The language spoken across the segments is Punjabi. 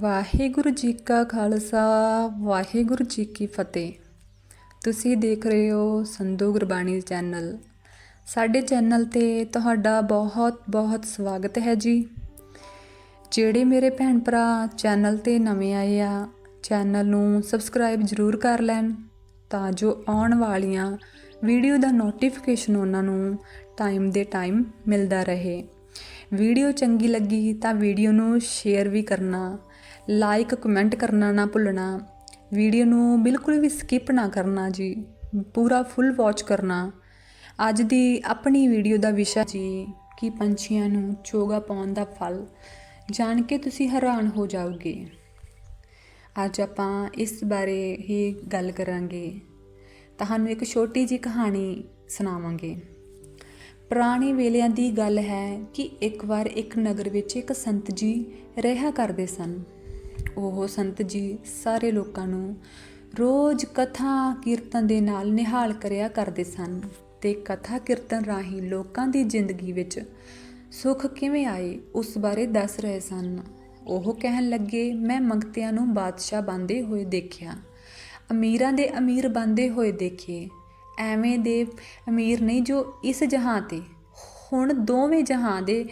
ਵਾਹਿਗੁਰੂ ਜੀ ਕਾ ਖਾਲਸਾ, ਵਾਹਿਗੁਰੂ ਜੀ ਕੀ ਫਤਿਹ। ਤੁਸੀਂ ਦੇਖ ਰਹੇ ਹੋ ਸੰਧੂ ਗੁਰਬਾਣੀ ਚੈਨਲ। ਸਾਡੇ ਚੈਨਲ ਤੇ ਤੁਹਾਡਾ ਬਹੁਤ ਬਹੁਤ ਸਵਾਗਤ ਹੈ ਜੀ। ਜਿਹੜੇ ਮੇਰੇ ਭੈਣ ਭਰਾ ਚੈਨਲ ਤੇ ਨਵੇਂ ਆਏ ਆ, ਚੈਨਲ ਨੂੰ ਸਬਸਕ੍ਰਾਈਬ ਜ਼ਰੂਰ ਕਰ ਲੈਣ, ਤਾਂ ਜੋ ਆਉਣ ਵਾਲੀਆਂ ਵੀਡੀਓ ਦਾ ਨੋਟੀਫਿਕੇਸ਼ਨ ਉਹਨਾਂ ਨੂੰ ਟਾਈਮ ਦੇ ਟਾਈਮ ਮਿਲਦਾ ਰਹੇ। ਵੀਡੀਓ ਚੰਗੀ ਲੱਗੀ ਤਾਂ ਵੀਡੀਓ ਨੂੰ ਸ਼ੇਅਰ ਵੀ ਕਰਨਾ ਲਾਈਕ ਕਮੈਂਟ ਕਰਨਾ ਨਾ ਭੁੱਲਣਾ। ਵੀਡੀਓ ਨੂੰ ਬਿਲਕੁਲ ਵੀ ਸਕਿਪ ਨਾ ਕਰਨਾ ਜੀ। ਪੂਰਾ ਫੁੱਲ ਵਾਚ ਕਰਨਾ। ਅੱਜ ਦੀ ਆਪਣੀ ਵੀਡੀਓ ਦਾ ਵਿਸ਼ਾ ਜੀ, ਕਿ ਪੰਛੀਆਂ ਨੂੰ ਚੋਗਾ ਪਾਉਣ ਦਾ ਫਲ। ਜਾਣ ਕੇ ਤੁਸੀਂ ਹੈਰਾਨ ਹੋ ਜਾਓਗੇ। ਅੱਜ ਆਪਾਂ ਇਸ ਬਾਰੇ ਹੀ ਗੱਲ ਕਰਾਂਗੇ। ਤੁਹਾਨੂੰ ਇੱਕ ਛੋਟੀ ਜਿਹੀ ਕਹਾਣੀ ਸੁਣਾਵਾਂਗੇ। ਪੁਰਾਣੇ ਵੇਲਿਆਂ ਦੀ ਗੱਲ ਹੈ ਕਿ ਇੱਕ ਵਾਰ ਇੱਕ ਨਗਰ ਵਿੱਚ ਇੱਕ ਸੰਤ ਜੀ ਰਿਹਾ ਕਰਦੇ ਸਨ। ਉਹ ਸੰਤ ਜੀ ਸਾਰੇ ਲੋਕਾਂ ਨੂੰ ਰੋਜ਼ ਕਥਾ ਕੀਰਤਨ ਦੇ ਨਾਲ ਨਿਹਾਲ ਕਰਿਆ ਕਰਦੇ ਸਨ ਤੇ ਕਥਾ ਕੀਰਤਨ ਰਾਹੀਂ ਲੋਕਾਂ ਦੀ ਜ਼ਿੰਦਗੀ ਵਿੱਚ ਸੁੱਖ ਕਿਵੇਂ ਆਏ, ਉਸ ਬਾਰੇ ਦੱਸ ਰਹੇ ਸਨ। ਉਹ ਕਹਿਣ ਲੱਗੇ, ਮੈਂ ਮੰਗਤਿਆਂ ਨੂੰ ਬਾਦਸ਼ਾਹ ਬੰਦੇ ਹੋਏ ਦੇਖਿਆ। ਅਮੀਰਾਂ ਦੇ ਅਮੀਰ ਬੰਦੇ ਹੋਏ ਦੇਖੇ। ਐਵੇਂ ਦੇ ਅਮੀਰ ਨਹੀਂ ਜੋ ਇਸ ਜਹਾਂ ਤੇ। ਹੁਣ ਦੋਵੇਂ ਜਹਾਂ ਦੇ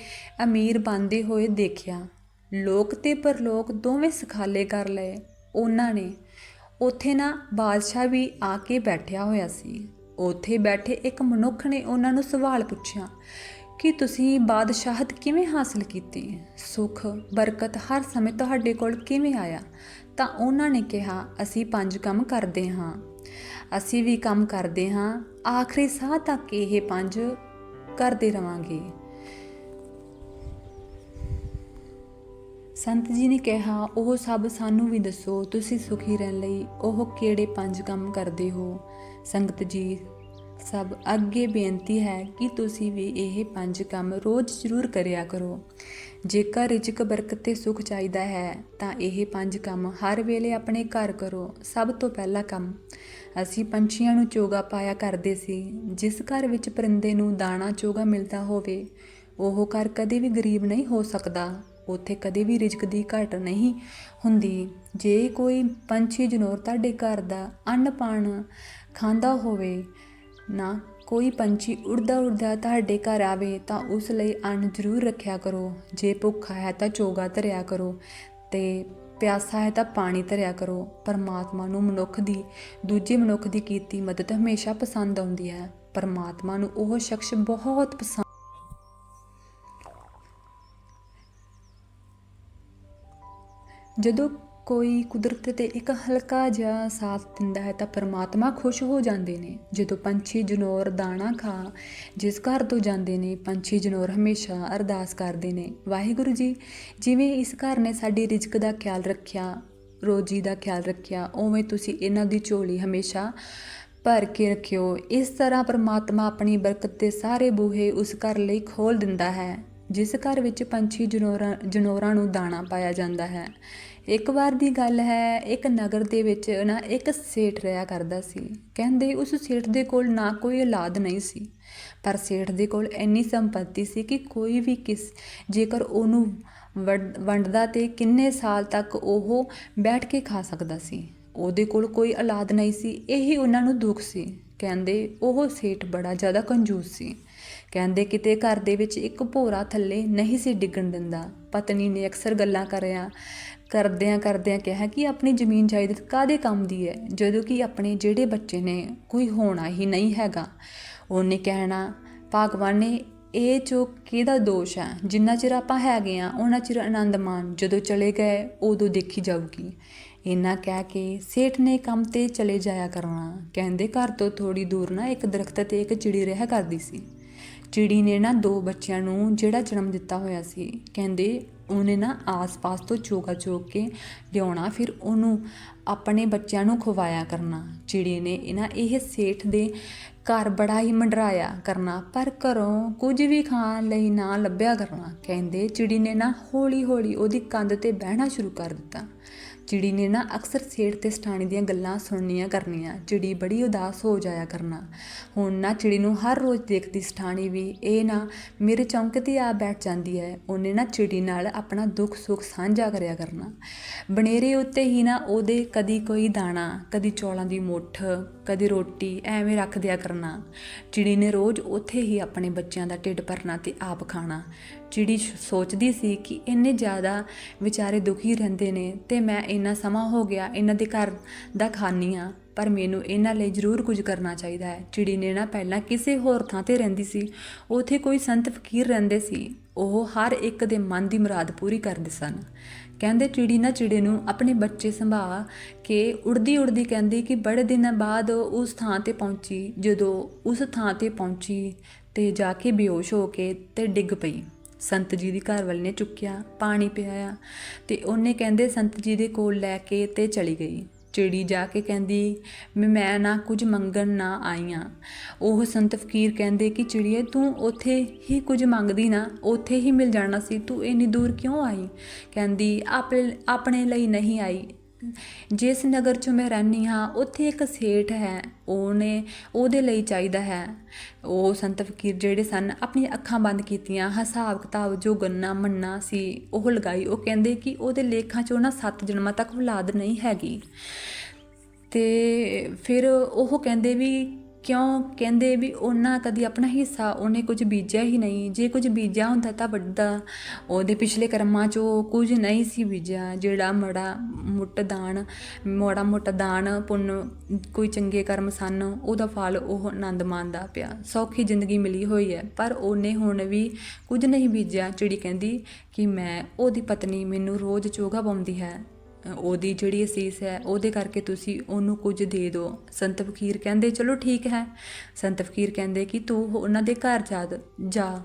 ਅਮੀਰ ਬੰਦੇ ਹੋਏ ਦੇਖਿਆ। ਲੋਕ ਤੇ ਪਰਲੋਕ ਦੋਵੇਂ ਸਖਾਲੇ ਕਰ ਲਏ। ਉਹਨਾਂ ਨੇ ਉੱਥੇ ਨਾ ਬਾਦਸ਼ਾਹ ਵੀ ਆ ਕੇ ਬੈਠਿਆ ਹੋਇਆ ਸੀ। ਉੱਥੇ ਬੈਠੇ ਇੱਕ ਮਨੁੱਖ ਨੇ ਉਹਨਾਂ ਨੂੰ ਸਵਾਲ ਪੁੱਛਿਆ ਕਿ ਤੁਸੀਂ ਬਾਦਸ਼ਾਹਤ ਕਿਵੇਂ ਹਾਸਲ ਕੀਤੀ? ਸੁੱਖ, ਬਰਕਤ ਹਰ ਸਮੇਂ ਤੁਹਾਡੇ ਕੋਲ ਕਿਵੇਂ ਆਇਆ? ਤਾਂ ਉਹਨਾਂ ਨੇ ਕਿਹਾ, ਅਸੀਂ ਪੰਜ ਕੰਮ ਕਰਦੇ ਹਾਂ। ਅਸੀਂ ਵੀ ਕੰਮ ਕਰਦੇ ਹਾਂ। ਆਖਰੀ ਸਾਹ ਤੱਕ ਇਹ ਪੰਜ ਕਰਦੇ ਰਵਾਂਗੇ। ਸੰਤ ਜੀ ਨੇ ਕਿਹਾ, ਉਹ ਸਭ ਸਾਨੂੰ ਵੀ ਦੱਸੋ, ਤੁਸੀਂ ਸੁਖੀ ਰਹਿਣ ਲਈ ਉਹ ਕਿਹੜੇ ਪੰਜ ਕੰਮ ਕਰਦੇ ਹੋ? ਸੰਗਤ ਜੀ, ਸਭ ਅੱਗੇ ਬੇਨਤੀ ਹੈ ਕਿ ਤੁਸੀਂ ਵੀ ਇਹ ਪੰਜ ਕੰਮ ਰੋਜ਼ ਜ਼ਰੂਰ ਕਰਿਆ ਕਰੋ। ਜੇਕਰ ਰਿਜਕ, ਬਰਕਤ ਤੇ ਸੁਖ ਚਾਹੀਦਾ ਹੈ, ਤਾਂ ਇਹ ਪੰਜ ਕੰਮ ਹਰ ਵੇਲੇ ਆਪਣੇ ਘਰ ਕਰੋ, ਸਭ ਤੋਂ ਪਹਿਲਾ ਕੰਮ। ਅਸੀਂ ਪੰਛੀਆਂ ਨੂੰ ਚੋਗਾ ਪਾਇਆ ਕਰਦੇ ਸੀ, ਜਿਸ ਘਰ ਵਿੱਚ ਪਰਿੰਦੇ ਨੂੰ ਦਾਣਾ ਚੋਗਾ ਮਿਲਦਾ ਹੋਵੇ, ਉਹ ਘਰ ਕਦੇ ਵੀ ਗਰੀਬ ਨਹੀਂ ਹੋ ਸਕਦਾ। ਉੱਥੇ ਕਦੇ ਵੀ ਰਿਜਕ ਦੀ ਘਾਟ ਨਹੀਂ ਹੁੰਦੀ। ਜੇ ਕੋਈ ਪੰਛੀ ਜਨੌਰ ਤੁਹਾਡੇ ਘਰ ਦਾ ਅੰਨ ਪਾਣ ਖਾਂਦਾ ਹੋਵੇ, ਨਾ ਕੋਈ ਪੰਛੀ ਉੜਦਾ ਉੜਦਾ ਤੁਹਾਡੇ ਘਰ ਆਵੇ, ਤਾਂ ਉਸ ਲਈ ਅੰਨ ਜ਼ਰੂਰ ਰੱਖਿਆ ਕਰੋ। ਜੇ ਭੁੱਖਾ ਹੈ ਤਾਂ ਚੋਗਾ ਧਰਿਆ ਕਰੋ ਤੇ ਪਿਆਸਾ ਹੈ ਤਾਂ ਪਾਣੀ ਧਰਿਆ ਕਰੋ। ਪਰਮਾਤਮਾ ਨੂੰ ਮਨੁੱਖ ਦੀ, ਦੂਜੇ ਮਨੁੱਖ ਦੀ ਕੀਤੀ ਮਦਦ ਹਮੇਸ਼ਾ ਪਸੰਦ ਆਉਂਦੀ ਹੈ। ਪਰਮਾਤਮਾ ਨੂੰ ਉਹ ਸ਼ਖਸ ਬਹੁਤ ਪਸੰਦ ਜਦੋਂ ਕੋਈ ਕੁਦਰਤ ਤੇ ਇੱਕ ਹਲਕਾ ਜਿਹਾ ਸਾਥ ਦਿੰਦਾ ਹੈ ਤਾਂ ਪਰਮਾਤਮਾ ਖੁਸ਼ ਹੋ ਜਾਂਦੇ ਨੇ। ਜਦੋਂ ਪੰਛੀ ਜਨੌਰ ਦਾਣਾ ਖਾ, ਜਿਸ ਘਰ ਤੋਂ ਜਾਂਦੇ ਨੇ, ਪੰਛੀ ਜਨੌਰ ਹਮੇਸ਼ਾ ਅਰਦਾਸ ਕਰਦੇ ਨੇ। ਵਾਹਿਗੁਰੂ ਜੀ, ਜਿਵੇਂ ਇਸ ਘਰ ਨੇ ਸਾਡੀ ਰਿਜ਼ਕ ਦਾ ਖਿਆਲ ਰੱਖਿਆ, ਰੋਜੀ ਦਾ ਖਿਆਲ ਰੱਖਿਆ, ਉਵੇਂ ਤੁਸੀਂ ਇਹਨਾਂ ਦੀ ਝੋਲੀ ਹਮੇਸ਼ਾ ਭਰ ਕੇ ਰੱਖਿਓ। ਇਸ ਤਰ੍ਹਾਂ ਪਰਮਾਤਮਾ ਆਪਣੀ ਬਰਕਤ ਦੇ ਸਾਰੇ ਬੂਹੇ ਉਸ ਘਰ ਲਈ ਖੋਲ ਦਿੰਦਾ ਹੈ। ਜਿਸ ਘਰ ਵਿੱਚ ਪੰਛੀ ਜਨੌਰਾਂ ਜਨੌਰਾਂ ਨੂੰ ਦਾਣਾ ਪਾਇਆ ਜਾਂਦਾ ਹੈ। ਇੱਕ ਵਾਰ ਦੀ ਗੱਲ ਹੈ, ਇੱਕ ਨਗਰ ਦੇ ਵਿੱਚ ਨਾ ਇੱਕ ਸੇਠ ਰਿਹਾ ਕਰਦਾ ਸੀ। ਕਹਿੰਦੇ ਉਸ ਸੇਠ ਦੇ ਕੋਲ ਨਾ ਕੋਈ ਔਲਾਦ ਨਹੀਂ ਸੀ। ਪਰ ਸੇਠ ਦੇ ਕੋਲ ਇੰਨੀ ਸੰਪਤੀ ਸੀ ਕਿ ਕੋਈ ਵੀ ਕਿਸ, ਜੇਕਰ ਉਹਨੂੰ ਵੰਡਦਾ ਤੇ ਕਿੰਨੇ ਸਾਲ ਤੱਕ ਉਹ ਬੈਠ ਕੇ ਖਾ ਸਕਦਾ ਸੀ। ਉਹਦੇ ਕੋਲ ਕੋਈ ਔਲਾਦ ਨਹੀਂ ਸੀ। ਇਹੀ ਉਹਨਾਂ ਨੂੰ ਦੁੱਖ ਸੀ। ਕਹਿੰਦੇ ਉਹ ਸੇਠ ਬੜਾ ਜ਼ਿਆਦਾ ਕੰਜੂਸ ਸੀ। ਕਹਿੰਦੇ ਕਿਤੇ ਘਰ ਦੇ ਵਿੱਚ ਇੱਕ ਭੋਰਾ ਥੱਲੇ ਨਹੀਂ ਸੀ ਡਿੱਗਣ ਦਿੰਦਾ। ਪਤਨੀ ਨੇ ਅਕਸਰ ਗੱਲਾਂ ਕਰਿਆ, ਕਰਦਿਆਂ ਕਰਦਿਆਂ ਕਿਹਾ ਕਿ ਆਪਣੀ ਜ਼ਮੀਨ ਜਾਇਦਾਦ ਕਾਦੇ ਕੰਮ ਦੀ ਹੈ? ਜਦੋਂ ਕਿ ਆਪਣੇ ਜਿਹੜੇ ਬੱਚੇ ਨੇ, ਕੋਈ ਹੋਣਾ ਹੀ ਨਹੀਂ ਹੈਗਾ। ਉਹਨੇ ਕਹਿਣਾ, ਭਗਵਾਨ ਨੇ ਇਹ ਜੋ ਕਿਹਦਾ ਦੋਸ਼ ਹੈ? ਜਿੰਨਾ ਚਿਰ ਆਪਾਂ ਹੈਗੇ ਆ ਉਹਨਾਂ ਚਿਰ ਆਨੰਦ ਮਾਣ ਜਦੋਂ ਚਲੇ ਗਏ, ਉਦੋਂ ਦੇਖੀ ਜਾਊਗੀ। ਇਹਨਾਂ ਕਹਿ ਕੇ ਸੇਠ ਨੇ ਕੰਮ ਤੇ ਚਲੇ ਜਾਇਆ ਕਰਨਾ ਕਹਿੰਦੇ ਘਰ ਤੋਂ ਥੋੜੀ ਦੂਰ ਨਾ ਇੱਕ ਦਰਖਤ ਤੇ ਇੱਕ ਚਿੜੀ ਰਹਿ ਕਰਦੀ ਸੀ। ਚਿੜੀ ਨੇ ਨਾ ਦੋ ਬੱਚਿਆਂ ਨੂੰ ਜਿਹੜਾ ਜਨਮ ਦਿੱਤਾ ਹੋਇਆ ਸੀ, ਕਹਿੰਦੇ ਉਹਨੇ ਨਾ ਆਸ-ਪਾਸ ਤੋਂ ਚੋਗਾ ਚੋਕ ਕੇ ਲਿਆਉਣਾ, ਫਿਰ ਉਹਨੂੰ ਆਪਣੇ ਬੱਚਿਆਂ ਨੂੰ ਖਵਾਇਆ ਕਰਨਾ। ਚਿੜੀ ਨੇ ਇਹਨਾਂ ਇਹ ਸੇਠ ਦੇ ਘਰ ਬੜਾ ਹੀ ਮੰਡਰਾਇਆ ਕਰਨਾ, ਪਰ ਘਰੋਂ ਕੁਝ ਵੀ ਖਾਣ ਲਈ ਨਾ ਲੱਭਿਆ ਕਰਨਾ। ਕਹਿੰਦੇ ਚਿੜੀ ਨੇ ਨਾ ਹੌਲੀ-ਹੌਲੀ ਉਹਦੀ ਕੰਧ ਤੇ ਬਹਿਣਾ ਸ਼ੁਰੂ ਕਰ ਦਿੱਤਾ। ਚਿੜੀ ਨੇ ਨਾ ਅਕਸਰ ਸੇਠ ਤੇ ਸਠਾਣੀ ਦੀਆਂ ਗੱਲਾਂ ਸੁਣਨੀਆਂ ਕਰਨੀਆਂ। ਚਿੜੀ ਬੜੀ ਉਦਾਸ ਹੋ ਜਾਇਆ ਕਰਨਾ। ਹੁਣ ਨਾ ਚਿੜੀ ਨੂੰ ਹਰ ਰੋਜ਼ ਦੇਖਦੀ ਸਠਾਣੀ ਵੀ, ਇਹ ਨਾ ਮੇਰੇ ਚੌਂਕੇ ਤੇ ਆ ਬੈਠ ਜਾਂਦੀ ਹੈ। ਉਹਨੇ ਨਾ ਚਿੜੀ ਨਾਲ ਆਪਣਾ ਦੁੱਖ ਸੁੱਖ ਸਾਂਝਾ ਕਰਿਆ ਕਰਨਾ। ਬਨੇਰੇ ਉੱਤੇ ਹੀ ਨਾ ਉਹਦੇ ਕਦੀ ਕੋਈ ਦਾਣਾ, ਕਦੀ ਚੌਲਾਂ ਦੀ ਮੁੱਠ ਕਦੀ ਰੋਟੀ ਐਵੇਂ ਰੱਖ ਦਿਆ ਕਰਨਾ। ਚਿੜੀ ਨੇ ਰੋਜ਼ ਉੱਥੇ ਹੀ ਆਪਣੇ ਬੱਚਿਆਂ ਦਾ ਢਿੱਡ ਭਰਨਾ ਤੇ ਆਪ ਖਾਣਾ। ਚਿੜੀ ਸੋਚਦੀ ਸੀ ਕਿ ਇੰਨੇ ਜ਼ਿਆਦਾ ਵਿਚਾਰੇ ਦੁਖੀ ਰਹਿੰਦੇ ਨੇ ਤੇ ਮੈਂ ਇੰਨਾ ਸਮਾਂ ਹੋ ਗਿਆ, ਇਹਨਾਂ ਦੇ ਘਰ ਦਾ ਖਾਨੀ ਆ ਪਰ ਮੈਨੂੰ ਇਹਨਾਂ ਲਈ ਜ਼ਰੂਰ ਕੁਝ ਕਰਨਾ ਚਾਹੀਦਾ ਹੈ। ਚਿੜੀ ਨੇ ਨਾ ਪਹਿਲਾਂ ਕਿਸੇ ਹੋਰ ਥਾਂ ਤੇ ਰਹਿੰਦੀ ਸੀ। ਉੱਥੇ ਕੋਈ ਸੰਤ ਫਕੀਰ ਰਹਿੰਦੇ ਸੀ। ਉਹ ਹਰ ਇੱਕ ਦੇ ਮਨ ਦੀ ਮੁਰਾਦ ਪੂਰੀ ਕਰਦੇ ਸਨ। ਕਹਿੰਦੇ, ਚਿੜੀ ਨਾ ਚਿੜੇ ਨੂੰ ਆਪਣੇ ਬੱਚੇ ਸੰਭਾ ਕੇ ਉੜਦੀ ਉੜਦੀ ਕਹਿੰਦੀ ਕਿ ਬੜੇ ਦਿਨਾਂ ਬਾਅਦ ਉਹ ਉਸ ਥਾਂ ਤੇ ਪਹੁੰਚੀ। ਜਦੋਂ ਉਸ ਥਾਂ ਤੇ ਪਹੁੰਚੀ ਤੇ ਜਾ ਕੇ ਬੇਹੋਸ਼ ਹੋ ਕੇ ਤੇ ਡਿੱਗ ਪਈ। ਸੰਤ ਜੀ ਦੀ ਘਰ ਵਾਲੀ ਨੇ ਚੁੱਕਿਆ, ਪਾਣੀ ਪਿਆਇਆ ਤੇ ਉਹਨੇ ਕਹਿੰਦੇ, ਸੰਤ ਜੀ ਦੇ ਕੋਲ ਲੈ ਕੇ ਤੇ ਚਲੀ ਗਈ। ਚਿੜੀ ਜਾ ਕੇ ਕਹਿੰਦੀ ਮੈਂ ਨਾ ਕੁਝ ਮੰਗਣ ਨਾ ਆਈ ਆਂ। ਉਹ ਸੰਤ ਫਕੀਰ ਕਹਿੰਦੇ ਕਿ ਚਿੜੀਏ, ਤੂੰ ਉੱਥੇ ਹੀ ਕੁਝ ਮੰਗਦੀ ਨਾ, ਉੱਥੇ ਹੀ ਮਿਲ ਜਾਣਾ ਸੀ, ਤੂੰ ਇੰਨੀ ਦੂਰ ਕਿਉਂ ਆਈ? ਕਹਿੰਦੀ ਆਪਣੇ ਆਪਣੇ ਲਈ ਨਹੀਂ ਆਈ। ਜਿਸ ਨਗਰ 'ਚ ਮੈਂ ਰਹਿੰਦੀ ਹਾਂ, ਉੱਥੇ ਇੱਕ ਸੇਠ ਹੈ। ਉਹਨੇ, ਉਹਦੇ ਲਈ ਚਾਹੀਦਾ ਹੈ। ਉਹ ਸੰਤ ਫਕੀਰ ਜਿਹੜੇ ਸਨ, ਆਪਣੀਆਂ ਅੱਖਾਂ ਬੰਦ ਕੀਤੀਆਂ, ਹਿਸਾਬ ਕਿਤਾਬ ਜੋ ਗੰਨਾ ਮੰਨਾ ਸੀ, ਉਹ ਲਗਾਈ। ਉਹ ਕਹਿੰਦੇ ਕਿ ਉਹਦੇ ਲੇਖਾਂ 'ਚ ਉਹਨਾਂ ਸੱਤ ਜਨਮਾਂ ਤੱਕ ਔਲਾਦ ਨਹੀਂ ਹੈਗੀ। ਤੇ ਫਿਰ ਉਹ ਕਹਿੰਦੇ ਵੀ ਕਿਉਂ ਕਹਿੰਦੇ ਵੀ ਉਹਨਾਂ ਕਦੀ ਆਪਣਾ ਹਿੱਸਾ ਉਹਨੇ ਕੁਝ ਬੀਜਿਆ ਹੀ ਨਹੀਂ, ਜੇ ਕੁਝ ਬੀਜਿਆ ਹੁੰਦਾ ਤਾਂ ਵੱਡਾ। ਉਹਦੇ ਪਿਛਲੇ ਕਰਮਾਂ 'ਚੋਂ ਕੁਝ ਨਹੀਂ ਸੀ ਬੀਜਿਆ, ਜਿਹੜਾ ਮੜਾ ਮੁੱਟ ਦਾਨ, ਮੋੜਾ ਮੋਟਾ ਦਾਨ, ਪੁੰਨ, ਕੋਈ ਚੰਗੇ ਕਰਮ ਸਨ, ਉਹਦਾ ਫਲ ਉਹ ਆਨੰਦ ਮਾਣਦਾ ਪਿਆ। ਸੌਖੀ ਜ਼ਿੰਦਗੀ ਮਿਲੀ ਹੋਈ ਹੈ, ਪਰ ਉਹਨੇ ਹੁਣ ਵੀ ਕੁਝ ਨਹੀਂ ਬੀਜਿਆ। ਚਿੜੀ ਕਹਿੰਦੀ ਕਿ ਮੈਂ, ਉਹਦੀ ਪਤਨੀ ਮੈਨੂੰ ਰੋਜ਼ ਚੋਗਾ ਪਾਉਂਦੀ ਹੈ। ਉਹਦੀ ਜਿਹੜੀ ਅਸੀਸ ਹੈ, ਉਹਦੇ ਕਰਕੇ ਤੁਸੀਂ ਉਹਨੂੰ ਕੁਝ ਦੇ ਦਿਓ। ਸੰਤ ਫਕੀਰ ਕਹਿੰਦੇ, ਚਲੋ ਠੀਕ ਹੈ। ਸੰਤ ਫਕੀਰ ਕਹਿੰਦੇ ਕਿ ਤੂੰ ਉਹਨਾਂ ਦੇ ਘਰ ਜਾ ਜਾ।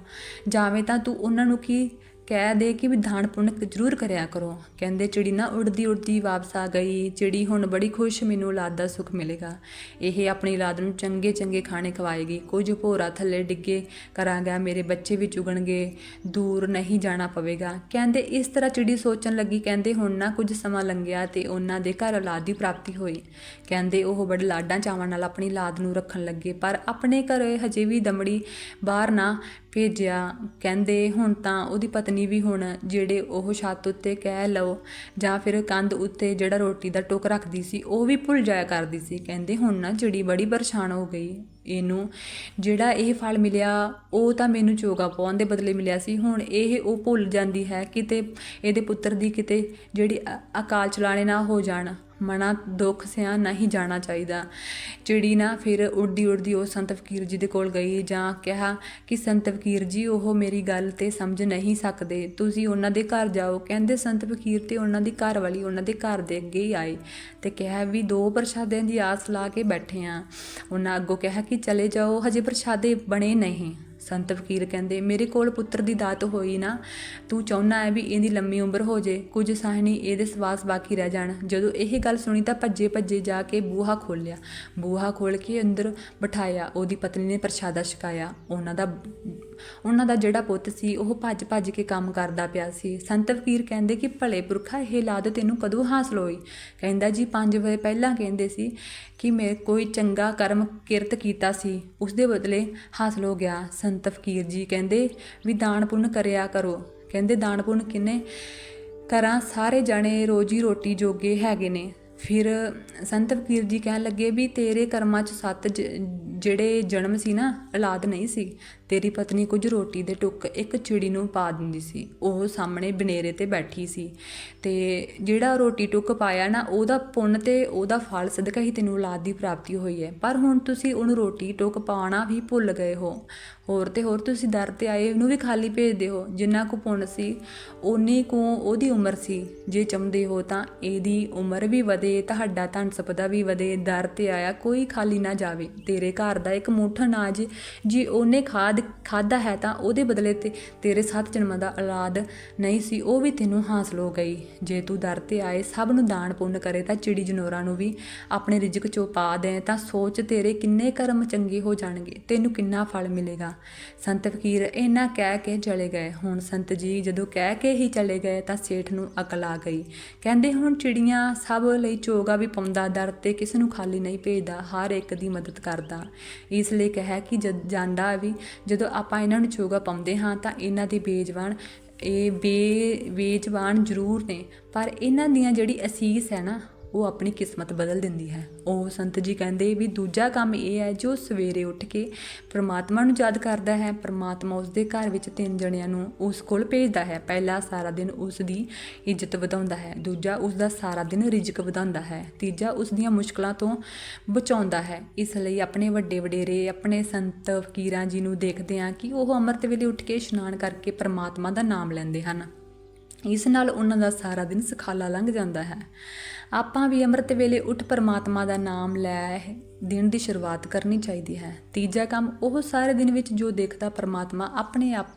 ਜਾਵੇਂ ਤਾਂ ਤੂੰ ਉਹਨਾਂ ਨੂੰ ਕੀ ਕਹਿ ਦੇ ਕਿ ਵੀ ਦਾਨ ਪੁੰਨ ਜ਼ਰੂਰ ਕਰਿਆ ਕਰੋ। ਕਹਿੰਦੇ ਚਿੜੀ ਨਾ ਉੜਦੀ ਉੜਦੀ ਵਾਪਸ ਆ ਗਈ। ਚਿੜੀ ਹੁਣ ਬੜੀ ਖੁਸ਼ ਮੈਨੂੰ ਔਲਾਦ ਦਾ ਸੁੱਖ ਮਿਲੇਗਾ। ਇਹ ਆਪਣੀ ਔਲਾਦ ਨੂੰ ਚੰਗੇ ਚੰਗੇ ਖਾਣੇ ਖਵਾਏਗੀ। ਕੁਝ ਭੋਰਾ ਥੱਲੇ ਡਿੱਗੇ ਕਰਾਂਗਾ ਮੇਰੇ ਬੱਚੇ ਵੀ ਚੁਗਣਗੇ। ਦੂਰ ਨਹੀਂ ਜਾਣਾ ਪਵੇਗਾ। ਕਹਿੰਦੇ ਇਸ ਤਰ੍ਹਾਂ ਚਿੜੀ ਸੋਚਣ ਲੱਗੀ। ਕਹਿੰਦੇ ਹੁਣ ਨਾ ਕੁਝ ਸਮਾਂ ਲੰਘਿਆ ਤੇ ਉਹਨਾਂ ਦੇ ਘਰ ਔਲਾਦ ਦੀ ਪ੍ਰਾਪਤੀ ਹੋਈ। ਕਹਿੰਦੇ ਉਹ ਬੜੇ ਲਾਡਾਂ ਚਾਵਾਂ ਨਾਲ ਆਪਣੀ ਔਲਾਦ ਨੂੰ ਰੱਖਣ ਲੱਗੇ। ਪਰ ਆਪਣੇ ਘਰ ਹਜੇ ਵੀ ਦਮੜੀ ਬਾਹਰ ਨਾ ਭੇਜਿਆ। ਕਹਿੰਦੇ, ਹੁਣ ਤਾਂ ਉਹਦੀ ਪਤਨੀ ਵੀ ਹੁਣ ਜਿਹੜੇ ਉਹ ਛੱਤ ਉੱਤੇ ਕਹਿ ਲਓ ਜਾਂ ਫਿਰ ਕੰਧ ਉੱਤੇ ਜਿਹੜਾ ਰੋਟੀ ਦਾ ਟੋਕ ਰੱਖਦੀ ਸੀ, ਉਹ ਵੀ ਭੁੱਲ ਜਾਇਆ ਕਰਦੀ ਸੀ। ਕਹਿੰਦੇ, ਹੁਣ ਨਾ ਚਿੜੀ ਬੜੀ ਪਰੇਸ਼ਾਨ ਹੋ ਗਈ ਇਹਨੂੰ। ਜਿਹੜਾ ਇਹ ਫਲ ਮਿਲਿਆ, ਉਹ ਤਾਂ ਮੈਨੂੰ ਚੋਗਾ ਪਾਉਣ ਦੇ ਬਦਲੇ ਮਿਲਿਆ ਸੀ। ਹੁਣ ਇਹ ਉਹ ਭੁੱਲ ਜਾਂਦੀ ਹੈ ਕਿਤੇ ਇਹਦੇ ਪੁੱਤਰ ਦੀ ਕਿਤੇ ਜਿਹੜੀ ਅ- ਅਕਾਲ ਚਲਾਣੇ ਨਾ ਹੋ ਜਾਣ। ਮਨਾ ਦੁੱਖ ਸਿਆ ਨਹੀਂ ਜਾਣਾ ਚਾਹੀਦਾ। ਚਿੜੀ ਨਾ ਫਿਰ ਉੜਦੀ ਉੜਦੀ ਉਹ ਸੰਤ ਫਕੀਰ ਜੀ ਦੇ ਕੋਲ ਗਈ ਜਾਂ ਕਿਹਾ ਕਿ ਸੰਤ ਫਕੀਰ ਜੀ, ਉਹ ਮੇਰੀ ਗੱਲ ਤੇ ਸਮਝ ਨਹੀਂ ਸਕਦੇ। ਤੁਸੀਂ ਉਹਨਾਂ ਦੇ ਘਰ ਜਾਓ। ਕਹਿੰਦੇ ਸੰਤ ਫਕੀਰ ਤੇ ਉਹਨਾਂ ਦੀ ਘਰ ਵਾਲੀ ਉਹਨਾਂ ਦੇ ਘਰ ਦੇ ਅੱਗੇ ਹੀ ਆਏ ਤੇ ਕਿਹਾ ਵੀ ਦੋ ਪ੍ਰਸ਼ਾਦਿਆਂ ਦੀ ਆਸ ਲਾ ਕੇ ਬੈਠੇ ਆ। ਉਹਨਾਂ ਅੱਗੋਂ ਕਿਹਾ ਕਿ ਚਲੇ ਜਾਓ, ਹਜੇ ਪ੍ਰਸ਼ਾਦੇ ਬਣੇ ਨਹੀਂ। ਸੰਤ ਫਕੀਰ ਕਹਿੰਦੇ, ਮੇਰੇ ਕੋਲ ਪੁੱਤਰ ਦੀ ਦਾਤ ਹੋਈ ਨਾ, ਤੂੰ ਚਾਹੁੰਦਾ ਹੈ ਵੀ ਇਹਦੀ ਲੰਮੀ ਉਮਰ ਹੋ ਜੇ, ਕੁਝ ਸਾਹਣੀ ਇਹਦੇ ਸਵਾਸ ਬਾਕੀ ਰਹਿ ਜਾਣ। ਜਦੋਂ ਇਹ ਗੱਲ ਸੁਣੀ ਤਾਂ ਭੱਜੇ ਭੱਜੇ ਜਾ ਕੇ ਬੂਹਾ ਖੋਲਿਆ ਬੂਹਾ ਖੋਲ ਕੇ ਅੰਦਰ ਬਿਠਾਇਆ, ਉਹਦੀ ਪਤਨੀ ਨੇ ਪ੍ਰਸ਼ਾਦਾ ਛਕਾਇਆ, ਉਹਨਾਂ ਦਾ ਉਹਨਾਂ ਦਾ ਜਿਹੜਾ ਪੁੱਤ ਸੀ, ਉਹ ਭੱਜ ਭੱਜ ਕੇ ਕੰਮ ਕਰਦਾ ਪਿਆ ਸੀ। ਸੰਤ ਫਕੀਰ ਕਹਿੰਦੇ ਕਿ, ਭਲੇ ਪੁਰਖਾ, ਇਹ ਲਾਦ ਤੈਨੂੰ ਕਦੋਂ ਹਾਸਲ ਹੋਈ? ਕਹਿੰਦਾ ਜੀ 5 ਵਜੇ ਪਹਿਲਾਂ ਕਹਿੰਦੇ ਸੀ ਕਿ ਮੈਂ ਕੋਈ ਚੰਗਾ ਕਰਮ ਕਿਰਤ ਕੀਤਾ ਸੀ, ਉਸ ਦੇ ਬਦਲੇ ਹਾਸਲ ਹੋ ਗਿਆ। ਸੰਤ ਫਕੀਰ ਜੀ ਕਹਿੰਦੇ, ਵੀ ਦਾਨ ਪੁੰਨ ਕਰਿਆ ਕਰੋ। ਕਹਿੰਦੇ, ਦਾਨ ਪੁੰਨ ਕਿੰਨੇ ਕਰਾਂ? ਸਾਰੇ ਜਾਣੇ ਰੋਜੀ ਰੋਟੀ ਜੋਗੇ ਹੈਗੇ ਨੇ। ਫਿਰ ਸੰਤ ਫਕੀਰ ਜੀ ਕਹਿਣ ਲੱਗੇ ਵੀ, ਤੇਰੇ ਕਰਮਾਂ 'ਚ ਸੱਤ ਜ- ਜਿਹੜੇ ਜਨਮ ਸੀ ਨਾ ਔਲਾਦ ਨਹੀਂ ਸੀ। ਤੇਰੀ ਪਤਨੀ ਕੁਝ ਰੋਟੀ ਦੇ ਟੁੱਕ ਇੱਕ ਚਿੜੀ ਨੂੰ ਪਾ ਦਿੰਦੀ ਸੀ। ਉਹ ਸਾਹਮਣੇ ਬਨੇਰੇ ਤੇ ਬੈਠੀ ਸੀ ਤੇ ਜਿਹੜਾ ਰੋਟੀ ਟੁੱਕ ਪਾਇਆ ਨਾ, ਉਹਦਾ ਪੁੰਨ ਤੇ ਉਹਦਾ ਫਲ ਸਦਕਾ ਹੀ ਤੈਨੂੰ ਔਲਾਦ ਦੀ ਪ੍ਰਾਪਤੀ ਹੋਈ ਹੈ। ਪਰ ਹੁਣ ਤੁਸੀਂ ਉਹਨੂੰ ਰੋਟੀ ਟੁੱਕ ਪਾਉਣਾ ਵੀ ਭੁੱਲ ਗਏ ਹੋ। ਹੋਰ ਤੇ ਹੋਰ ਤੁਸੀਂ ਦਰ ਤੇ ਆਏ ਉਹਨੂੰ ਵੀ ਖਾਲੀ ਭੇਜਦੇ ਹੋ। ਜਿੰਨਾ ਕੁ ਪੁੰਨ ਸੀ, ਓਨੀ ਕੁ ਉਹਦੀ ਉਮਰ ਸੀ। ਜੇ ਚਾਹੁੰਦੇ ਹੋ ਤਾਂ ਇਹਦੀ ਉਮਰ ਵੀ ਵਧੇ, ਤੁਹਾਡਾ ਧਨ ਸਪਦਾ ਵੀ ਵਧੇ, ਦਰ ਤੇ ਆਇਆ ਕੋਈ ਖਾਲੀ ਨਾ ਜਾਵੇ। ਤੇਰੇ ਘਰ ਦਾ ਇੱਕ ਮੁੱਠ ਅਨਾਜ ਜੀ ਉਹਨੇ ਖਾਦ ਖਾਦਾ ਹੈ ਤਾਂ ਉਹਦੇ ਬਦਲੇ ਤੇ ਤੇਰੇ ਸੱਤ ਜਨਮਾਂ ਦਾ ਔਲਾਦ ਨਹੀਂ ਸੀ, ਉਹ ਵੀ ਤੈਨੂੰ ਹਾਸਲ ਹੋ ਗਈ। ਜੇ ਤੂੰ ਦਰ ਤੇ ਆਏ ਸਭ ਨੂੰ ਦਾਨ ਪੁੰਨ ਕਰੇ ਤਾਂ ਚਿੜੀ ਜਨੋਰਾਂ ਨੂੰ ਵੀ ਆਪਣੇ ਰਿਜ਼ਕ ਚੋਂ ਪਾ ਦੇ, ਤਾਂ ਸੋਚ ਤੇਰੇ ਕਿੰਨੇ ਕਰਮ ਚੰਗੇ ਹੋ ਜਾਣਗੇ, ਤੈਨੂੰ ਕਿੰਨਾ ਫਲ ਮਿਲੇਗਾ। ਸੰਤ ਫਕੀਰ ਇਹਨਾਂ ਕਹਿ ਕੇ ਚਲੇ ਗਏ। ਹੁਣ ਸੰਤ ਜੀ ਜਦੋਂ ਕਹਿ ਕੇ ਹੀ ਚਲੇ ਗਏ ਤਾਂ ਸੇਠ ਨੂੰ ਅਕਲ ਆ ਗਈ। ਕਹਿੰਦੇ ਹੁਣ ਚਿੜੀਆਂ ਸਭ ਲਈ ਚੋਗਾ ਵੀ ਪਾਉਂਦਾ, ਦਰ ਤੇ ਕਿਸੇ ਨੂੰ ਖਾਲੀ ਨਹੀਂ ਭੇਜਦਾ, ਹਰ ਇੱਕ ਦੀ ਮਦਦ ਕਰਦਾ। ਇਸ ਲਈ ਕਿਹਾ ਕਿ ਜਦ ਜਾਂਦਾ ਵੀ ਜਦੋਂ ਆਪਾਂ ਇਹਨਾਂ ਨੂੰ ਚੋਗਾ ਪਾਉਂਦੇ ਹਾਂ ਤਾਂ ਇਹਨਾਂ ਦੀ ਬੇਜਵਾਨ, ਇਹ ਬੇ ਬੇਜਵਾਨ ਜ਼ਰੂਰ ਨੇ। ਪਰ ਇਹਨਾਂ ਦੀਆਂ ਜਿਹੜੀ ਅਸੀਸ ਹੈ ਨਾ ਉਹ ਆਪਣੀ ਕਿਸਮਤ ਬਦਲ ਦਿੰਦੀ ਹੈ। ਉਹ ਸੰਤ ਜੀ ਕਹਿੰਦੇ ਵੀ ਦੂਜਾ ਕੰਮ ਇਹ ਹੈ ਜੋ ਸਵੇਰੇ ਉੱਠ ਕੇ ਪ੍ਰਮਾਤਮਾ ਨੂੰ ਯਾਦ ਕਰਦਾ ਹੈ। ਪ੍ਰਮਾਤਮਾ ਉਸ ਦੇ ਘਰ ਵਿੱਚ ਤਿੰਨ ਜਣਿਆਂ ਨੂੰ ਉਸ ਕੋਲ ਭੇਜਦਾ ਹੈ। ਪਹਿਲਾ ਸਾਰਾ ਦਿਨ ਉਸ ਦੀ ਇੱਜ਼ਤ ਵਧਾਉਂਦਾ ਹੈ। ਦੂਜਾ ਉਸ ਦਾ ਸਾਰਾ ਦਿਨ ਰਿਜ਼ਕ ਵਧਾਉਂਦਾ ਹੈ। ਤੀਜਾ ਉਸ ਦੀਆਂ ਮੁਸ਼ਕਲਾਂ ਤੋਂ ਬਚਾਉਂਦਾ ਹੈ। ਇਸ ਲਈ ਆਪਣੇ ਵੱਡੇ ਵਡੇਰੇ, ਆਪਣੇ ਸੰਤ ਫਕੀਰਾਂ ਜੀ ਨੂੰ ਦੇਖਦੇ ਹਾਂ ਕਿ ਉਹ ਅੰਮ੍ਰਿਤ ਵੇਲੇ ਉੱਠ ਕੇ ਇਸ਼ਨਾਨ ਕਰਕੇ ਪ੍ਰਮਾਤਮਾ ਦਾ ਨਾਮ ਲੈਂਦੇ ਹਨ। ਇਸ ਨਾਲ ਉਹਨਾਂ ਦਾ ਸਾਰਾ ਦਿਨ ਸੁਖਾਲਾ ਲੰਘ ਜਾਂਦਾ ਹੈ। ਆਪਾਂ ਵੀ ਅੰਮ੍ਰਿਤ ਵੇਲੇ ਉੱਠ ਪਰਮਾਤਮਾ ਦਾ ਨਾਮ ਲੈ ਦਿਨ ਦੀ ਸ਼ੁਰੂਆਤ ਕਰਨੀ ਚਾਹੀਦੀ ਹੈ। ਤੀਜਾ ਕੰਮ ਉਹ ਸਾਰੇ ਦਿਨ ਵਿੱਚ ਜੋ ਦੇਖਦਾ ਪਰਮਾਤਮਾ ਆਪਣੇ ਆਪ,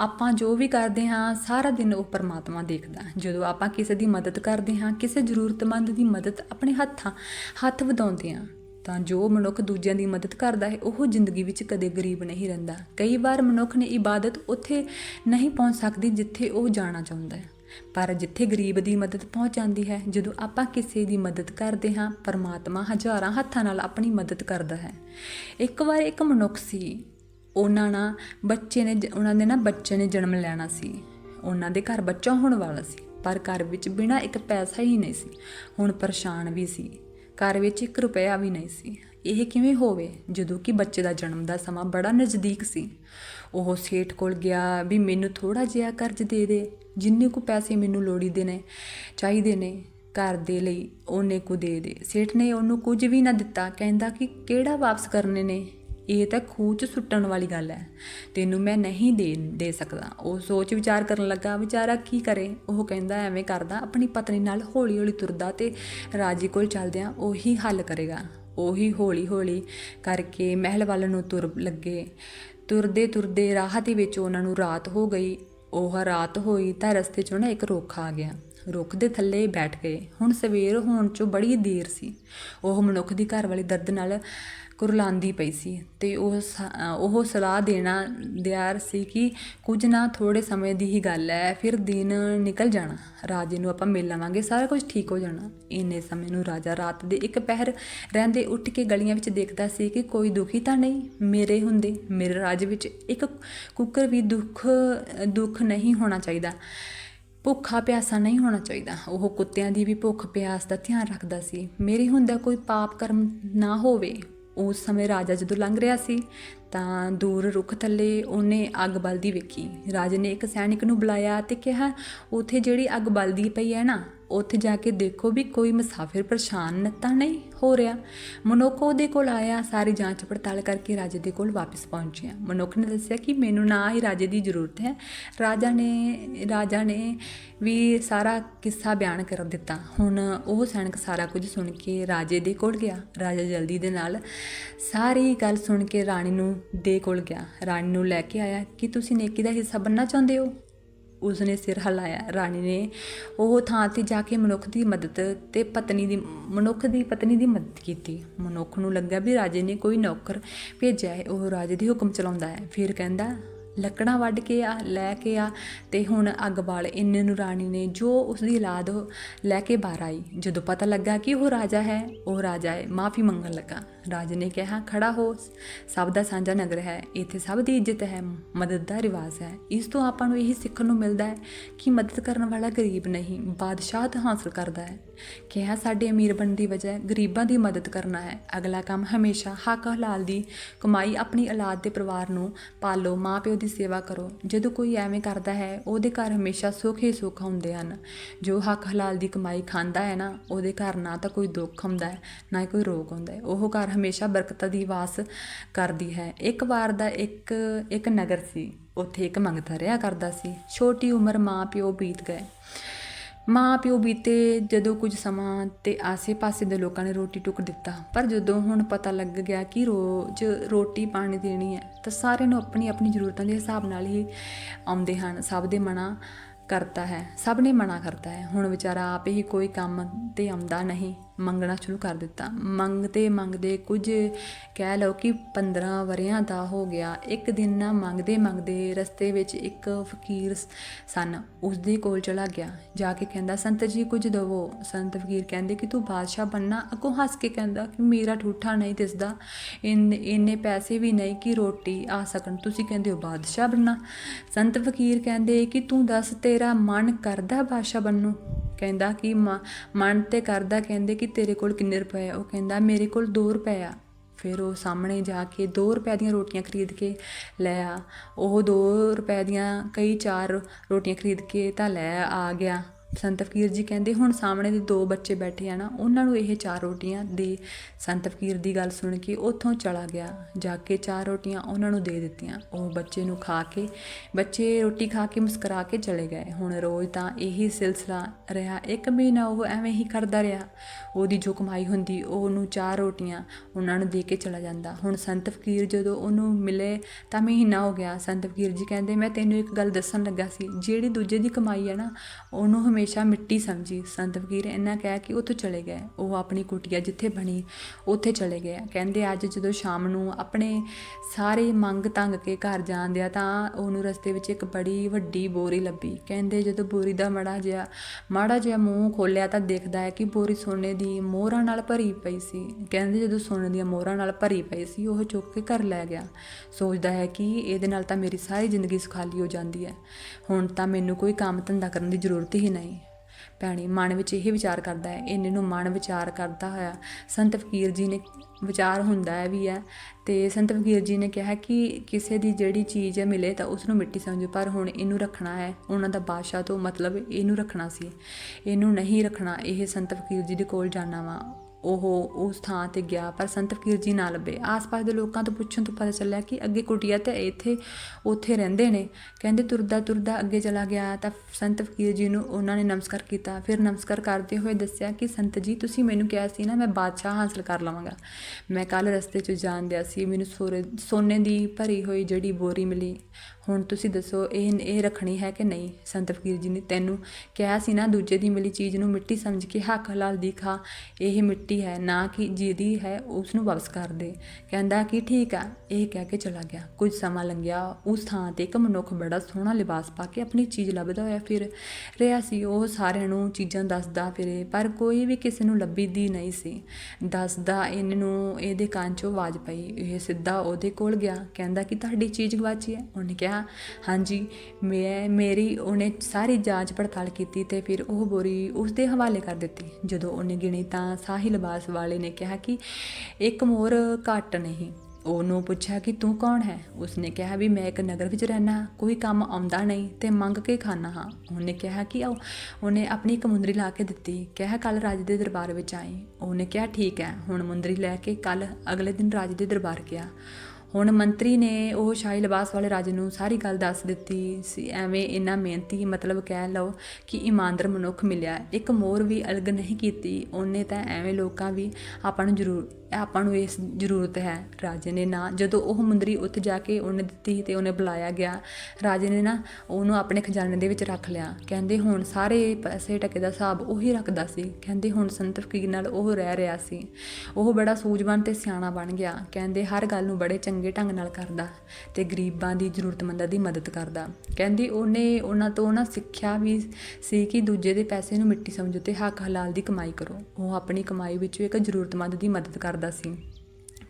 ਆਪਾਂ ਜੋ ਵੀ ਕਰਦੇ ਹਾਂ, ਸਾਰਾ ਦਿਨ ਉਹ ਪਰਮਾਤਮਾ ਦੇਖਦਾ ਜਦੋਂ ਆਪਾਂ ਕਿਸੇ ਦੀ ਮਦਦ ਕਰਦੇ ਹਾਂ, ਕਿਸੇ ਜ਼ਰੂਰਤਮੰਦ ਦੀ ਮਦਦ ਆਪਣੇ ਹੱਥਾਂ, ਹੱਥ ਵਧਾਉਂਦੇ ਹਾਂ ਤਾਂ ਜੋ ਮਨੁੱਖ ਦੂਜਿਆਂ ਦੀ ਮਦਦ ਕਰਦਾ ਹੈ, ਉਹ ਜ਼ਿੰਦਗੀ ਵਿੱਚ ਕਦੇ ਗਰੀਬ ਨਹੀਂ ਰਹਿੰਦਾ। ਕਈ ਵਾਰ ਮਨੁੱਖ ਨੇ ਇਬਾਦਤ ਉੱਥੇ ਨਹੀਂ ਪਹੁੰਚ ਸਕਦੀ ਜਿੱਥੇ ਉਹ ਜਾਣਾ ਚਾਹੁੰਦਾ ਹੈ। ਪਰ ਜਿੱਥੇ ਗਰੀਬ ਦੀ ਮਦਦ ਪਹੁੰਚ ਜਾਂਦੀ ਹੈ, ਜਦੋਂ ਆਪਾਂ ਕਿਸੇ ਦੀ ਮਦਦ ਕਰਦੇ ਹਾਂ, ਪਰਮਾਤਮਾ ਹਜ਼ਾਰਾਂ ਹੱਥਾਂ ਨਾਲ ਆਪਣੀ ਮਦਦ ਕਰਦਾ ਹੈ। ਇੱਕ ਵਾਰ ਇੱਕ ਮਨੁੱਖ ਸੀ, ਉਹਨਾਂ ਨਾਲ ਬੱਚੇ ਨੇ ਜ- ਉਹਨਾਂ ਦੇ ਨਾ ਬੱਚੇ ਨੇ ਜਨਮ ਲੈਣਾ ਸੀ। ਉਹਨਾਂ ਦੇ ਘਰ ਬੱਚਾ ਹੋਣ ਵਾਲਾ ਸੀ, ਪਰ ਘਰ ਵਿੱਚ ਬਿਨਾਂ ਇੱਕ ਪੈਸਾ ਹੀ ਨਹੀਂ ਸੀ। ਹੁਣ ਪਰੇਸ਼ਾਨ ਵੀ ਸੀ। ਘਰ ਵਿੱਚ ਇੱਕ ਰੁਪਿਆ ਵੀ ਨਹੀਂ ਸੀ। ਇਹ ਕਿਵੇਂ ਹੋਵੇ? ਜਦੋਂ ਕਿ ਬੱਚੇ ਦਾ ਜਨਮ ਦਾ ਸਮਾਂ ਬੜਾ ਨਜ਼ਦੀਕ ਸੀ। ਉਹ ਸੇਠ ਕੋਲ ਗਿਆ ਵੀ ਮੈਨੂੰ ਥੋੜਾ ਜਿਹਾ ਕਰਜ਼ ਦੇ ਦੇ। ਜਿੰਨੇ ਕੁ ਪੈਸੇ ਮੈਨੂੰ ਲੋੜੀਦੇ ਨੇ, ਚਾਹੀਦੇ ਨੇ ਘਰ ਦੇ ਲਈ ਉਹਨੇ ਕੁ ਦੇ ਦੇ। ਸੇਠ ਨੇ ਉਹਨੂੰ ਕੁਝ ਵੀ ਨਾ ਦਿੱਤਾ। ਕਹਿੰਦਾ ਕਿ ਕਿਹੜਾ ਵਾਪਸ ਕਰਨੇ ਨੇ? ਇਹ ਤਾਂ ਖੂਹ 'ਚ ਸੁੱਟਣ ਵਾਲੀ ਗੱਲ ਹੈ। ਤੈਨੂੰ ਮੈਂ ਨਹੀਂ ਦੇ ਦੇ ਸਕਦਾ। ਉਹ ਸੋਚ ਵਿਚਾਰ ਕਰਨ ਲੱਗਾ, ਵਿਚਾਰਾ ਕੀ ਕਰੇ? ਉਹ ਕਹਿੰਦਾ, ਐਵੇਂ ਕਰਦਾ, ਆਪਣੀ ਪਤਨੀ ਨਾਲ ਹੌਲੀ ਹੌਲੀ ਤੁਰਦਾ ਤੇ ਰਾਜੀ ਕੋਲ ਚੱਲਦਿਆਂ ਉਹੀ ਹੱਲ ਕਰੇਗਾ। ਉਹੀ ਹੌਲੀ ਹੌਲੀ ਕਰਕੇ ਮਹਿਲ ਵੱਲ ਨੂੰ ਤੁਰ ਲੱਗੇ। ਤੁਰਦੇ ਤੁਰਦੇ ਰਾਹ ਦੇ ਵਿੱਚ ਉਹਨਾਂ ਨੂੰ ਰਾਤ ਹੋ ਗਈ। ਉਹ ਰਾਤ ਹੋਈ ਤਾਂ ਰਸਤੇ 'ਚੋਂ ਨਾ ਇੱਕ ਰੁੱਖ ਆ ਗਿਆ। ਰੁੱਖ ਦੇ ਥੱਲੇ ਬੈਠ ਗਏ। ਹੁਣ ਸਵੇਰ ਹੋਣ 'ਚੋਂ ਬੜੀ ਦੇਰ ਸੀ। ਉਹ ਮਨੁੱਖ ਦੀ ਘਰ ਵਾਲੀ ਦਰਦ ਨਾਲ ਕੁਰਲਾਉਂਦੀ ਪਈ ਸੀ ਤੇ ਉਹ ਸ- ਉਹ ਸਲਾਹ ਦੇਣਾ, ਦਿਆਰ ਸੀ ਕਿ ਕੁਝ ਨਾ ਥੋੜੇ ਸਮੇਂ ਦੀ ਹੀ ਗੱਲ ਹੈ, ਫਿਰ ਦਿਨ ਨਿਕਲ ਜਾਣਾ। ਰਾਜੇ ਨੂੰ ਆਪਾਂ ਮਿਲ ਲਵਾਂਗੇ ਸਾਰਾ ਕੁਝ ਠੀਕ ਹੋ ਜਾਣਾ। ਇੰਨੇ ਸਮੇਂ ਨੂੰ ਰਾਜਾ ਰਾਤ ਦੇ ਇੱਕ ਪਹਿਰ ਰਹਿੰਦੇ ਉੱਠ ਕੇ ਗਲੀਆਂ ਵਿੱਚ ਦੇਖਦਾ ਸੀ ਕਿ ਕੋਈ ਦੁਖੀ ਤਾਂ ਨਹੀਂ, ਮੇਰੇ ਹੁੰਦੇ, ਮੇਰੇ ਰਾਜ ਵਿੱਚ ਇੱਕ ਕੁੱਕਰ ਵੀ ਦੁੱਖ ਦੁੱਖ ਨਹੀਂ ਹੋਣਾ ਚਾਹੀਦਾ। ਭੁੱਖਾ ਪਿਆਸਾ ਨਹੀਂ ਹੋਣਾ ਚਾਹੀਦਾ। ਉਹ ਕੁੱਤਿਆਂ ਦੀ ਵੀ ਭੁੱਖ ਪਿਆਸ ਦਾ ਧਿਆਨ ਰੱਖਦਾ ਸੀ। ਮੇਰੇ ਹੁੰਦਾ ਕੋਈ ਪਾਪ ਕਰਮ ਨਾ ਹੋਵੇ। ਉਸ ਸਮੇਂ ਰਾਜਾ ਜਦੋਂ ਲੰਘ ਰਿਹਾ ਸੀ, ਤਾਂ ਦੂਰ ਰੁੱਖ ਥੱਲੇ ਉਹਨੇ ਅੱਗ ਬਲਦੀ ਵੇਖੀ। ਰਾਜੇ ਨੇ ਇੱਕ ਸੈਨਿਕ ਨੂੰ ਬੁਲਾਇਆ ਤੇ ਕਿਹਾ, ਉੱਥੇ ਜਿਹੜੀ ਅੱਗ ਬਲਦੀ ਪਈ ਹੈ ਨਾ ਉੱਥੇ ਜਾ ਕੇ ਦੇਖੋ ਵੀ ਕੋਈ ਮੁਸਾਫਿਰ ਪਰੇਸ਼ਾਨ ਤਾਂ ਨਹੀਂ ਹੋ ਰਿਹਾ। ਮਨੁੱਖ ਉਹਦੇ ਕੋਲ ਆਇਆ, ਸਾਰੀ ਜਾਂਚ ਪੜਤਾਲ ਕਰਕੇ ਰਾਜੇ ਦੇ ਕੋਲ ਵਾਪਸ ਪਹੁੰਚਿਆ। ਮਨੁੱਖ ਨੇ ਦੱਸਿਆ ਕਿ ਮੈਨੂੰ ਨਾ ਹੀ ਰਾਜੇ ਦੀ ਜ਼ਰੂਰਤ ਹੈ। ਰਾਜਾ ਨੇ ਰਾਜਾ ਨੇ ਵੀ ਸਾਰਾ ਕਿੱਸਾ ਬਿਆਨ ਕਰ ਦਿੱਤਾ। ਹੁਣ ਉਹ ਸੈਨਿਕ ਸਾਰਾ ਕੁਝ ਸੁਣ ਕੇ ਰਾਜੇ ਦੇ ਕੋਲ ਗਿਆ। ਰਾਜਾ ਜਲਦੀ ਦੇ ਨਾਲ ਸਾਰੀ ਗੱਲ ਸੁਣ ਕੇ ਰਾਣੀ ਨੂੰ ਦੇ ਕੋਲ ਗਿਆ। ਰਾਣੀ ਨੂੰ ਲੈ ਕੇ ਆਇਆ ਕਿ ਤੁਸੀਂ ਨੇਕੀ ਦਾ ਹਿੱਸਾ ਬਣਨਾ ਚਾਹੁੰਦੇ ਹੋ? ਉਸਨੇ ਸਿਰ ਹਿਲਾਇਆ। ਰਾਣੀ ਨੇ ਉਹ ਥਾਂ ਤੇ ਜਾ ਕੇ ਮਨੁੱਖ ਦੀ ਮਦਦ ਤੇ ਪਤਨੀ ਦੀ, ਮਨੁੱਖ ਦੀ ਪਤਨੀ ਦੀ ਮਦਦ ਕੀਤੀ। ਮਨੁੱਖ ਨੂੰ ਲੱਗਾ ਵੀ ਰਾਜੇ ਨੇ ਕੋਈ ਨੌਕਰ ਭੇਜਿਆ ਹੈ, ਉਹ ਰਾਜੇ ਦੇ ਹੁਕਮ ਚਲਾਉਂਦਾ ਹੈ। ਫਿਰ ਕਹਿੰਦਾ, ਲੱਕੜਾਂ ਵੱਢ ਕੇ ਆ, ਲੈ ਕੇ ਆ। ਤੇ ਹੁਣ ਅੱਗ ਬਾਲ ਇੰਨੇ ਨੂੰ ਰਾਣੀ ਨੇ ਜੋ ਉਸ ਦੀ ਔਲਾਦ ਲੈ ਕੇ ਬਾਹਰ ਆਈ। ਜਦੋਂ ਪਤਾ ਲੱਗਾ ਕਿ ਉਹ ਰਾਜਾ ਹੈ, ਉਹ ਰਾਜਾ ਹੈ, ਮਾਫੀ ਮੰਗਣ ਲੱਗਾ। ਰਾਜੇ ਨੇ ਕਿਹਾ, ਖੜਾ ਹੋ। ਸਭ ਦਾ ਸਾਂਝਾ ਨਗਰ ਹੈ। ਇੱਥੇ ਸਭ ਦੀ ਇੱਜ਼ਤ ਹੈ। ਮਦਦ ਦਾ ਰਿਵਾਜ ਹੈ। ਇਸ ਤੋਂ ਆਪਾਂ ਨੂੰ ਇਹ ਸਿੱਖਣ ਨੂੰ ਮਿਲਦਾ ਹੈ ਕਿ ਮਦਦ ਕਰਨ ਵਾਲਾ ਗਰੀਬ ਨਹੀਂ ਬਾਦਸ਼ਾਹਤ ਹਾਸਲ ਕਰਦਾ ਹੈ। ਕਿਹਾ, ਸਾਡੇ ਅਮੀਰ ਬਣਨ ਦੀ ਵਜ੍ਹਾ ਗਰੀਬਾਂ ਦੀ ਮਦਦ ਕਰਨਾ ਹੈ। ਅਗਲਾ ਕੰਮ ਹਮੇਸ਼ਾ ਹੱਕ ਹਲਾਲ ਦੀ ਕਮਾਈ ਆਪਣੀ ਔਲਾਦ ਦੇ ਪਰਿਵਾਰ ਨੂੰ ਪਾਲੋ। ਮਾਂ ਪਿਓ ਦੀ ਸੇਵਾ ਕਰੋ। ਜਦੋਂ ਕੋਈ ਐਵੇਂ ਕਰਦਾ ਹੈ, ਉਹਦੇ ਘਰ ਹਮੇਸ਼ਾ ਸੁੱਖ ਹੀ ਸੁੱਖ ਹੁੰਦੇ ਹਨ। ਜੋ ਹੱਕ ਹਲਾਲ ਦੀ ਕਮਾਈ ਖਾਂਦਾ ਹੈ ਨਾ, ਉਹਦੇ ਘਰ ਨਾ ਤਾਂ ਕੋਈ ਦੁੱਖ ਹੁੰਦਾ ਹੈ, ਨਾ ਹੀ ਕੋਈ ਰੋਗ ਹੁੰਦਾ ਹੈ। ਉਹ ਘਰ ਹਮੇਸ਼ਾ ਬਰਕਤਾਂ ਦੀ ਵਾਸ ਕਰਦੀ ਹੈ। ਇੱਕ ਵਾਰ ਦਾ ਇੱਕ ਇੱਕ ਨਗਰ ਸੀ। ਉੱਥੇ ਇੱਕ ਮੰਗਤਾ ਰਿਹਾ ਕਰਦਾ ਸੀ। ਛੋਟੀ ਉਮਰ ਮਾਂ ਪਿਓ ਬੀਤ ਗਏ। ਮਾਂ ਪਿਓ ਬੀਤੇ ਜਦੋਂ ਕੁਝ ਸਮਾਂ ਤੇ ਆਸੇ-ਪਾਸੇ ਦੇ ਲੋਕਾਂ ਨੇ ਰੋਟੀ ਟੁੱਕ ਦਿੱਤਾ। ਪਰ ਜਦੋਂ ਹੁਣ ਪਤਾ ਲੱਗ ਗਿਆ ਕਿ ਰੋਜ਼ ਰੋਟੀ ਪਾਣੀ ਦੇਣੀ ਹੈ, ਤਾਂ ਸਾਰਿਆਂ ਨੂੰ ਆਪਣੀ ਆਪਣੀ ਜ਼ਰੂਰਤਾਂ ਦੇ ਹਿਸਾਬ ਨਾਲ ਹੀ ਆਉਂਦੇ ਹਨ। ਸਭ ਦੇ ਮਨਾ ਕਰਤਾ ਹੈ। ਸਭ ਨੇ ਮਨਾ ਕਰਦਾ ਹੈ। ਹੁਣ ਵਿਚਾਰਾ ਆਪ ਹੀ ਕੋਈ ਕੰਮ ਤੇ ਆਉਂਦਾ ਨਹੀਂ। ਮੰਗਣਾ ਸ਼ੁਰੂ ਕਰ ਦਿੱਤਾ। ਮੰਗਦੇ ਮੰਗਦੇ ਕੁਝ ਕਹਿ ਲਓ ਕਿ 15 ਵਰਿਆਂ ਦਾ ਹੋ ਗਿਆ। ਇੱਕ ਦਿਨ ਨਾ ਮੰਗਦੇ ਮੰਗਦੇ ਰਸਤੇ ਵਿੱਚ ਇੱਕ ਫਕੀਰ ਸਨ। ਉਸ ਦੇ ਕੋਲ ਚਲਾ ਗਿਆ। ਜਾ ਕੇ ਕਹਿੰਦਾ, ਸੰਤ ਜੀ, ਕੁਝ ਦਵੋ। ਸੰਤ ਫਕੀਰ ਕਹਿੰਦੇ ਕਿ, ਤੂੰ ਬਾਦਸ਼ਾਹ ਬੰਨਾ ਅੱਗੋਂ ਹੱਸ ਕੇ ਕਹਿੰਦਾ ਕਿ, ਮੇਰਾ ਠੂਠਾ ਨਹੀਂ ਦਿਸਦਾ। ਇੰਨ- ਇੰਨੇ ਪੈਸੇ ਵੀ ਨਹੀਂ ਕਿ ਰੋਟੀ ਆ ਸਕਣ। ਤੁਸੀਂ ਕਹਿੰਦੇ ਹੋ ਬਾਦਸ਼ਾਹ ਬੰਨਾ ਸੰਤ ਫਕੀਰ ਕਹਿੰਦੇ ਕਿ, ਤੂੰ ਦੱਸ, ਤੇਰਾ ਮਨ ਕਰਦਾ ਬਾਦਸ਼ਾਹ ਬੰਨੂ ਕਹਿੰਦਾ ਕਿ, ਮ- ਮਨ ਤੇ ਕਰਦਾ। ਕਹਿੰਦੇ ਕਿ ਤੇਰੇ ਕੋਲ ਕਿੰਨੇ ਰੁਪਏ ਆ? ਉਹ ਕਹਿੰਦਾ, ਮੇਰੇ ਕੋਲ 2 ਰੁਪਏ ਆ। ਫਿਰ ਉਹ ਸਾਹਮਣੇ ਜਾ ਕੇ 2 ਰੁਪਏ ਦੀਆਂ ਰੋਟੀਆਂ ਖਰੀਦ ਕੇ ਲੈ ਆ। ਉਹ 2 ਰੁਪਏ ਦੀਆਂ ਕਈ ਚਾਰ ਰੋਟੀਆਂ ਖਰੀਦ ਕੇ ਤਾਂ ਲੈ ਆ ਗਿਆ। ਸੰਤ ਫਕੀਰ ਜੀ ਕਹਿੰਦੇ, ਹੁਣ ਸਾਹਮਣੇ ਦੇ ਦੋ ਬੱਚੇ ਬੈਠੇ ਆ ਨਾ, ਉਹਨਾਂ ਨੂੰ ਇਹ ਚਾਰ ਰੋਟੀਆਂ ਦੇ। ਸੰਤ ਫਕੀਰ ਦੀ ਗੱਲ ਸੁਣ ਕੇ ਉੱਥੋਂ ਚਲਾ ਗਿਆ। ਜਾ ਕੇ ਚਾਰ ਰੋਟੀਆਂ ਉਹਨਾਂ ਨੂੰ ਦੇ ਦਿੱਤੀਆਂ। ਉਹ ਬੱਚੇ ਨੂੰ ਖਾ ਕੇ, ਬੱਚੇ ਰੋਟੀ ਖਾ ਕੇ ਮੁਸਕਰਾ ਕੇ ਚਲੇ ਗਏ। ਹੁਣ ਰੋਜ਼ ਤਾਂ ਇਹੀ ਸਿਲਸਿਲਾ ਰਿਹਾ। ਇੱਕ ਮਹੀਨਾ ਉਹ ਐਵੇਂ ਹੀ ਕਰਦਾ ਰਿਹਾ। ਉਹਦੀ ਜੋ ਕਮਾਈ ਹੁੰਦੀ ਉਹ ਉਹਨੂੰ ਚਾਰ ਰੋਟੀਆਂ ਉਹਨਾਂ ਨੂੰ ਦੇ ਕੇ ਚਲਾ ਜਾਂਦਾ। ਹੁਣ ਸੰਤ ਫਕੀਰ ਜਦੋਂ ਉਹਨੂੰ ਮਿਲੇ ਤਾਂ ਮਹੀਨਾ ਹੋ ਗਿਆ। ਸੰਤ ਫਕੀਰ ਜੀ ਕਹਿੰਦੇ, ਮੈਂ ਤੈਨੂੰ ਇੱਕ ਗੱਲ ਦੱਸਣ ਲੱਗਾ ਸੀ। ਜਿਹੜੀ ਦੂਜੇ ਦੀ ਕਮਾਈ ਹੈ ਨਾ, ਉਹਨੂੰ ਹਮੇਸ਼ਾ ਮਿੱਟੀ ਸਮਝੀ, ਸੰਤ ਫਕੀਰ ਇਹਨਾਂ ਕਹਿ ਕਿ ਉੱਥੋਂ ਚਲੇ ਗਏ, ਉਹ ਆਪਣੀ ਕੁਟੀਆ ਜਿੱਥੇ ਬਣੀ, ਉੱਥੇ ਚਲੇ ਗਏ। ਕਹਿੰਦੇ ਅੱਜ ਜਦੋਂ ਸ਼ਾਮ ਨੂੰ ਆਪਣੇ ਸਾਰੇ ਮੰਗ ਤੰਗ ਕੇ ਘਰ ਜਾਂਦੇ ਆ ਤਾਂ ਉਹਨੂੰ ਰਸਤੇ ਵਿੱਚ ਇੱਕ ਬੜੀ ਵੱਡੀ ਬੋਰੀ ਲੱਭੀ। ਕਹਿੰਦੇ ਜਦੋਂ ਬੋਰੀ ਦਾ ਮੜਾ ਜਿਹਾ, ਮਾੜਾ ਜਿਹਾ ਮੂੰਹ ਖੋਲਿਆ ਤਾਂ ਦੇਖਦਾ ਹੈ ਕਿ ਬੋਰੀ ਸੋਨੇ ਦੀ ਮੋਹਰਾਂ ਨਾਲ ਭਰੀ ਪਈ ਸੀ। ਕਹਿੰਦੇ ਜਦੋਂ ਸੋਨੇ ਦੀਆਂ ਮੋਹਰਾਂ ਨਾਲ ਭਰੀ ਪਈ ਸੀ, ਉਹ ਚੁੱਕ ਕੇ ਘਰ ਲੈ ਗਿਆ। ਸੋਚਦਾ ਹੈ ਕਿ ਇਹਦੇ ਨਾਲ ਤਾਂ ਮੇਰੀ ਸਾਰੀ ਜ਼ਿੰਦਗੀ ਸੁਖਾਲੀ ਹੋ ਜਾਂਦੀ ਹੈ। ਹੁਣ ਤਾਂ ਮੈਨੂੰ ਕੋਈ ਕੰਮ ਧੰਦਾ ਕਰਨ ਦੀ ਜ਼ਰੂਰਤ ਹੀ ਨਹੀਂ। ਭੈਣੀ, ਮਨ ਵਿੱਚ ਇਹ ਵਿਚਾਰ ਕਰਦਾ ਹੈ ਇੰਨੇ ਨੂੰ ਮਨ ਵਿਚਾਰ ਕਰਦਾ ਹੋਇਆ। ਸੰਤ ਫਕੀਰ ਜੀ ਨੇ ਵਿਚਾਰ ਹੁੰਦਾ ਹੈ ਵੀ ਹੈ ਤੇ ਸੰਤ ਫਕੀਰ ਜੀ ਨੇ ਕਿਹਾ ਕਿ ਕਿਸੇ ਦੀ ਜਿਹੜੀ ਚੀਜ਼ ਮਿਲੇ ਤਾਂ ਉਸ ਨੂੰ ਮਿੱਟੀ ਸਮਝੋ, ਪਰ ਹੁਣ ਇਹਨੂੰ ਰੱਖਣਾ ਹੈ, ਉਹਨਾਂ ਦਾ ਬਾਦਸ਼ਾਹ ਤੋਂ ਮਤਲਬ ਇਹਨੂੰ ਰੱਖਣਾ ਸੀ। ਇਹਨੂੰ ਨਹੀਂ ਰੱਖਣਾ, ਇਹ ਸੰਤ ਫਕੀਰ ਜੀ ਦੇ ਕੋਲ ਜਾਣਾ ਵਾ। ਉਹ ਉਸ ਥਾਂ ਤੇ ਗਿਆ, ਪਰ ਸੰਤ ਫਕੀਰ ਜੀ ਨਾ ਲੱਭੇ। ਆਸ-ਪਾਸ ਦੇ ਲੋਕਾਂ ਤੋਂ ਪੁੱਛਣ ਤੋਂ ਪਤਾ ਚੱਲਿਆ ਕਿ ਅੱਗੇ ਕੁਟੀਆ ਤੇ ਇੱਥੇ, ਉੱਥੇ ਰਹਿੰਦੇ ਨੇ। ਕਹਿੰਦੇ ਤੁਰਦਾ ਤੁਰਦਾ ਅੱਗੇ ਚਲਾ ਗਿਆ, ਤਾਂ ਸੰਤ ਫਕੀਰ ਜੀ ਨੂੰ ਉਹਨਾਂ ਨੇ ਨਮਸਕਾਰ ਕੀਤਾ। ਫਿਰ ਨਮਸਕਾਰ ਕਰਦੇ ਹੋਏ ਦੱਸਿਆ ਕਿ, ਸੰਤ ਜੀ, ਤੁਸੀਂ ਮੈਨੂੰ ਕਿਹਾ ਸੀ ਨਾ, ਮੈਂ ਬਾਦਸ਼ਾਹ ਹਾਸਲ ਕਰ ਲਵਾਂਗਾ। ਮੈਂ ਕੱਲ ਰਸਤੇ 'ਚ ਜਾਂਦਿਆ ਸੀ। ਮੈਨੂੰ ਸੋਰੇ, ਸੋਨੇ ਦੀ ਭਰੀ ਹੋਈ ਜਿਹੜੀ ਬੋਰੀ ਮਿਲੀ। ਹੁਣ ਤੁਸੀਂ ਦੱਸੋ, ਇਹ ਇਹ ਰੱਖਣੀ ਹੈ ਕਿ ਨਹੀਂ? ਸੰਤ ਫਕੀਰ ਜੀ ਨੇ ਤੈਨੂੰ ਕਿਹਾ ਸੀ ਨਾ, ਦੂਜੇ ਦੀ ਮਿਲੀ ਚੀਜ਼ ਨੂੰ ਮਿੱਟੀ ਸਮਝ ਕੇ ਹੱਕ ਹਲਾਲ ਦੀ ਖਾ। ਇਹ ਮਿੱਟੀ ਹੈ, ਨਾ ਕਿ ਜਿਹਦੀ ਹੈ ਉਸ ਨੂੰ ਵਾਪਸ ਕਰ ਦੇ। ਕਹਿੰਦਾ ਕਿ ਠੀਕ ਆ, ਇਹ ਕਹਿ ਕੇ ਚਲਾ ਗਿਆ। ਕੁਝ ਸਮਾਂ ਲੰਘਿਆ, ਉਸ ਥਾਂ ਤੇ ਇੱਕ ਮਨੁੱਖ ਬੜਾ ਸੋਹਣਾ ਲਿਬਾਸ ਪਾ ਕੇ ਆਪਣੀ ਚੀਜ਼ ਲੱਭਦਾ ਹੋਇਆ ਫਿਰ ਰਿਹਾ ਸੀ। ਉਹ ਸਾਰਿਆਂ ਨੂੰ ਚੀਜ਼ਾਂ ਦੱਸਦਾ ਫਿਰੇ, ਪਰ ਕੋਈ ਵੀ ਕਿਸੇ ਨੂੰ ਲੱਭੀ ਦੀ ਨਹੀਂ ਸੀ। ਦੱਸਦਾ ਇਹਨੂੰ, ਇਹਦੇ ਕੰਨ 'ਚੋਂ ਆਵਾਜ਼ ਪਈ। ਇਹ ਸਿੱਧਾ ਉਹਦੇ ਕੋਲ ਗਿਆ। ਕਹਿੰਦਾ ਕਿ ਤੁਹਾਡੀ ਚੀਜ਼ ਗਵਾਚੀ ਹੈ। ਉਹਨੇ ਕਿਹਾ, ਹਾਂਜੀ, ਮੈਂ, ਮੇਰੀ, ਉਹਨੇ ਸਾਰੀ ਜਾਂਚ ਪੜਤਾਲ ਕੀਤੀ ਤੇ ਫਿਰ ਉਹ ਬੋਰੀ ਉਸ ਦੇ ਹਵਾਲੇ ਕਰ ਦਿੱਤੀ। ਜਦੋਂ ਉਹਨੇ ਗਿਣੀ ਤਾਂ ਸਾਹੀ ਲਿਬਾਸ ਵਾਲੇ ਨੇ ਕਿਹਾ ਕਿ ਇੱਕ ਮੋਰ ਘੱਟ ਨਹੀਂ। ਉਹਨੂੰ ਪੁੱਛਿਆ ਕਿ ਤੂੰ ਕੌਣ ਹੈ? ਉਸਨੇ ਕਿਹਾ ਵੀ ਮੈਂ ਇੱਕ ਨਗਰ ਵਿੱਚ ਰਹਿਣਾ ਕੋਈ ਕੰਮ ਆਉਂਦਾ ਨਹੀਂ ਤੇ ਮੰਗ ਕੇ ਖਾਣਾ ਹਾਂ। ਉਹਨੇ ਕਿਹਾ ਕਿ ਆਓ, ਉਹਨੇ ਆਪਣੀ ਇੱਕ ਮੁੰਦਰੀ ਲਾ ਕੇ ਦਿੱਤੀ। ਕਿਹਾ ਕੱਲ ਰਾਜ ਦੇ ਦਰਬਾਰ ਵਿੱਚ ਆਈ। ਉਹਨੇ ਕਿਹਾ, ਠੀਕ ਹੈ। ਹੁਣ ਮੁੰਦਰੀ ਲੈ ਕੇ ਕੱਲ ਅਗਲੇ ਦਿਨ ਰਾਜ ਦੇ ਦਰਬਾਰ ਗਿਆ। ਹੁਣ ਮੰਤਰੀ ਨੇ ਉਹ ਸ਼ਾਹੀ ਲਿਬਾਸ ਵਾਲੇ ਰਾਜੇ ਨੂੰ ਸਾਰੀ ਗੱਲ ਦੱਸ ਦਿੱਤੀ ਸੀ, ਐਵੇਂ ਇੰਨਾ ਮਿਹਨਤੀ ਮਤਲਬ ਕਹਿ ਲਓ ਕਿ ਇਮਾਨਦਾਰ ਮਨੁੱਖ ਮਿਲਿਆ। ਇੱਕ ਮੋਰ ਵੀ ਅਲਗ ਨਹੀਂ ਕੀਤੀ, ਉਹਨੇ ਤਾਂ ਐਵੇਂ ਲੋਕਾਂ ਵੀ ਆਪਾਂ ਨੂੰ ਜ਼ਰੂਰ ਆਪਾਂ ਨੂੰ ਇਸ ਜ਼ਰੂਰਤ ਹੈ ਰਾਜੇ ਨੇ ਨਾ, ਜਦੋਂ ਉਹ ਮੁੰਦਰੀ ਉੱਥੇ ਜਾ ਕੇ ਉਹਨੇ ਦਿੱਤੀ ਤੇ ਉਹਨੇ ਬੁਲਾਇਆ ਗਿਆ, ਰਾਜੇ ਨੇ ਨਾ ਉਹਨੂੰ ਆਪਣੇ ਖਜ਼ਾਨੇ ਦੇ ਵਿੱਚ ਰੱਖ ਲਿਆ। ਕਹਿੰਦੇ ਹੁਣ ਸਾਰੇ ਪੈਸੇ ਟਕੇ ਦਾ ਹਿਸਾਬ ਉਹੀ ਰੱਖਦਾ ਸੀ। ਕਹਿੰਦੇ ਹੁਣ ਸੰਤ ਫਕੀਰ ਨਾਲ ਉਹ ਰਹਿ ਰਿਹਾ ਸੀ। ਉਹ ਬੜਾ ਸੂਝਵਾਨ ਤੇ ਸਿਆਣਾ ਬਣ ਗਿਆ। ਕਹਿੰਦੇ ਹਰ ਗੱਲ ਨੂੰ ਬੜੇ ਚੰਗੇ ਢੰਗ ਨਾਲ ਕਰਦਾ ਤੇ ਗਰੀਬਾਂ ਦੀ ਜ਼ਰੂਰਤਮੰਦਾਂ ਦੀ ਮਦਦ ਕਰਦਾ। ਕਹਿੰਦੀ ਉਹਨੇ, ਉਹਨਾਂ ਤੋਂ ਨਾ ਸਿੱਖਿਆ ਵੀ ਸੀ ਕਿ ਦੂਜੇ ਦੇ ਪੈਸੇ ਨੂੰ ਮਿੱਟੀ ਸਮਝੋ ਤੇ ਹੱਕ ਹਲਾਲ ਦੀ ਕਮਾਈ ਕਰੋ। ਉਹ ਆਪਣੀ ਕਮਾਈ ਵਿੱਚੋਂ ਇੱਕ ਜ਼ਰੂਰਤਮੰਦ ਦੀ ਮਦਦ ਕਰਦਾ ਸੀ।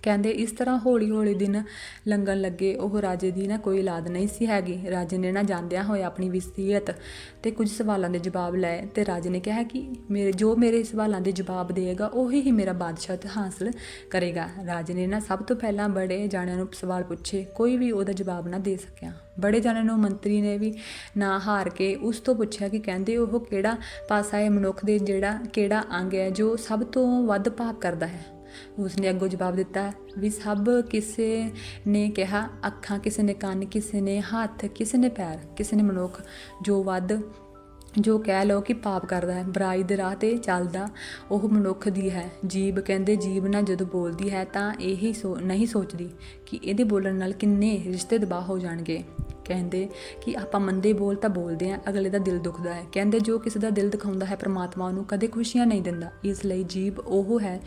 ਕਹਿੰਦੇ, ਇਸ ਤਰ੍ਹਾਂ ਹੌਲੀ ਹੌਲੀ ਦਿਨ ਲੰਘਣ ਲੱਗੇ, ਉਹ ਰਾਜੇ ਦੀ ਨਾ ਕੋਈ ਔਲਾਦ ਨਹੀਂ ਸੀ ਹੈਗੀ। ਰਾਜੇ ਨੇ ਨਾ ਜਾਂਦਿਆਂ ਹੋਏ ਆਪਣੀ ਵਸੀਅਤ ਤੇ ਕੁਝ ਸਵਾਲਾਂ ਦੇ ਜਵਾਬ ਲਏ ਤੇ ਰਾਜੇ ਨੇ ਕਿਹਾ ਕਿ ਮੇਰੇ, ਜੋ ਮੇਰੇ ਸਵਾਲਾਂ ਦੇ ਜਵਾਬ ਦੇਗਾ ਉਹੀ ਹੀ ਮੇਰਾ ਬਾਦਸ਼ਾਹਤ ਹਾਸਲ ਕਰੇਗਾ। ਰਾਜੇ ਨੇ ਨਾ ਸਭ ਤੋਂ ਪਹਿਲਾਂ ਬੜੇ ਜਾਣਿਆਂ ਨੂੰ ਸਵਾਲ ਪੁੱਛੇ, ਕੋਈ ਵੀ ਉਹਦਾ ਜਵਾਬ ਨਾ ਦੇ ਸਕਿਆ। ਬੜੇ ਜਾਣਿਆਂ ਨੂੰ ਮੰਤਰੀ ਨੇ ਵੀ ਨਾ ਹਾਰ ਕੇ ਉਸ ਤੋਂ ਪੁੱਛਿਆ ਕਿ ਕਹਿੰਦੇ, ਉਹ ਕਿਹੜਾ ਪਾਸਾ ਹੈ ਮਨੁੱਖ ਦੇ ਜਿਹੜਾ, ਕਿਹੜਾ ਅੰਗ ਹੈ, ਜੋ ਸਭ ਤੋਂ ਵੱਧ ਪਾਪ ਕਰਦਾ ਹੈ? ਉਸਨੇ ਅੱਗੋਂ ਜਵਾਬ ਦਿੱਤਾ ਵੀ ਸਭ ਕਿਸੇ ਨੇ ਕਿਹਾ, ਅੱਖਾਂ ਕਿਸੇ ਨੇ ਕੰਨ, ਕਿਸੇ ਨੇ ਹੱਥ, ਕਿਸੇ ਨੇ ਪੈਰ, ਕਿਸੇ ਨੇ ਮਨੁੱਖ, ਜੋ ਵੱਧ ਜੋ ਕਹਿ ਲਓ ਕਿ ਪਾਪ ਕਰਦਾ ਹੈ, ਬੁਰਾਈ ਦੇ ਰਾਹ ਤੇ ਚੱਲਦਾ, ਉਹ ਮਨੁੱਖ ਦੀ ਹੈ। ਜੀਬ ਕਹਿੰਦੇ ਜੀਬ ਨਾਲ ਜਦੋਂ ਬੋਲਦੀ ਹੈ ਤਾਂ ਇਹੀ ਸੋ, ਨਹੀਂ ਸੋਚਦੀ ਕਿ ਇਹਦੇ ਬੋਲਣ ਨਾਲ ਕਿੰਨੇ ਰਿਸ਼ਤੇ ਤਬਾਹ ਹੋ ਜਾਣਗੇ। ਕਹਿੰਦੇ ਕਿ ਆਪਾਂ ਮੰਦੇ ਬੋਲ ਤਾਂ ਬੋਲਦੇ ਆ ਅਗਲੇ ਦਾ ਦਿਲ ਦੁਖਦਾ ਹੈ। ਕਹਿੰਦੇ ਜੋ ਕਿਸੇ ਦਾ ਦਿਲ ਦਿਖਾਉਂਦਾ ਹੈ, ਪ੍ਰਮਾਤਮਾ ਉਹਨੂੰ ਕਦੇ ਖੁਸ਼ੀਆਂ ਨਹੀਂ ਦਿੰਦਾ। ਇਸ ਲਈ ਜੀਬ ਉਹ ਹੈ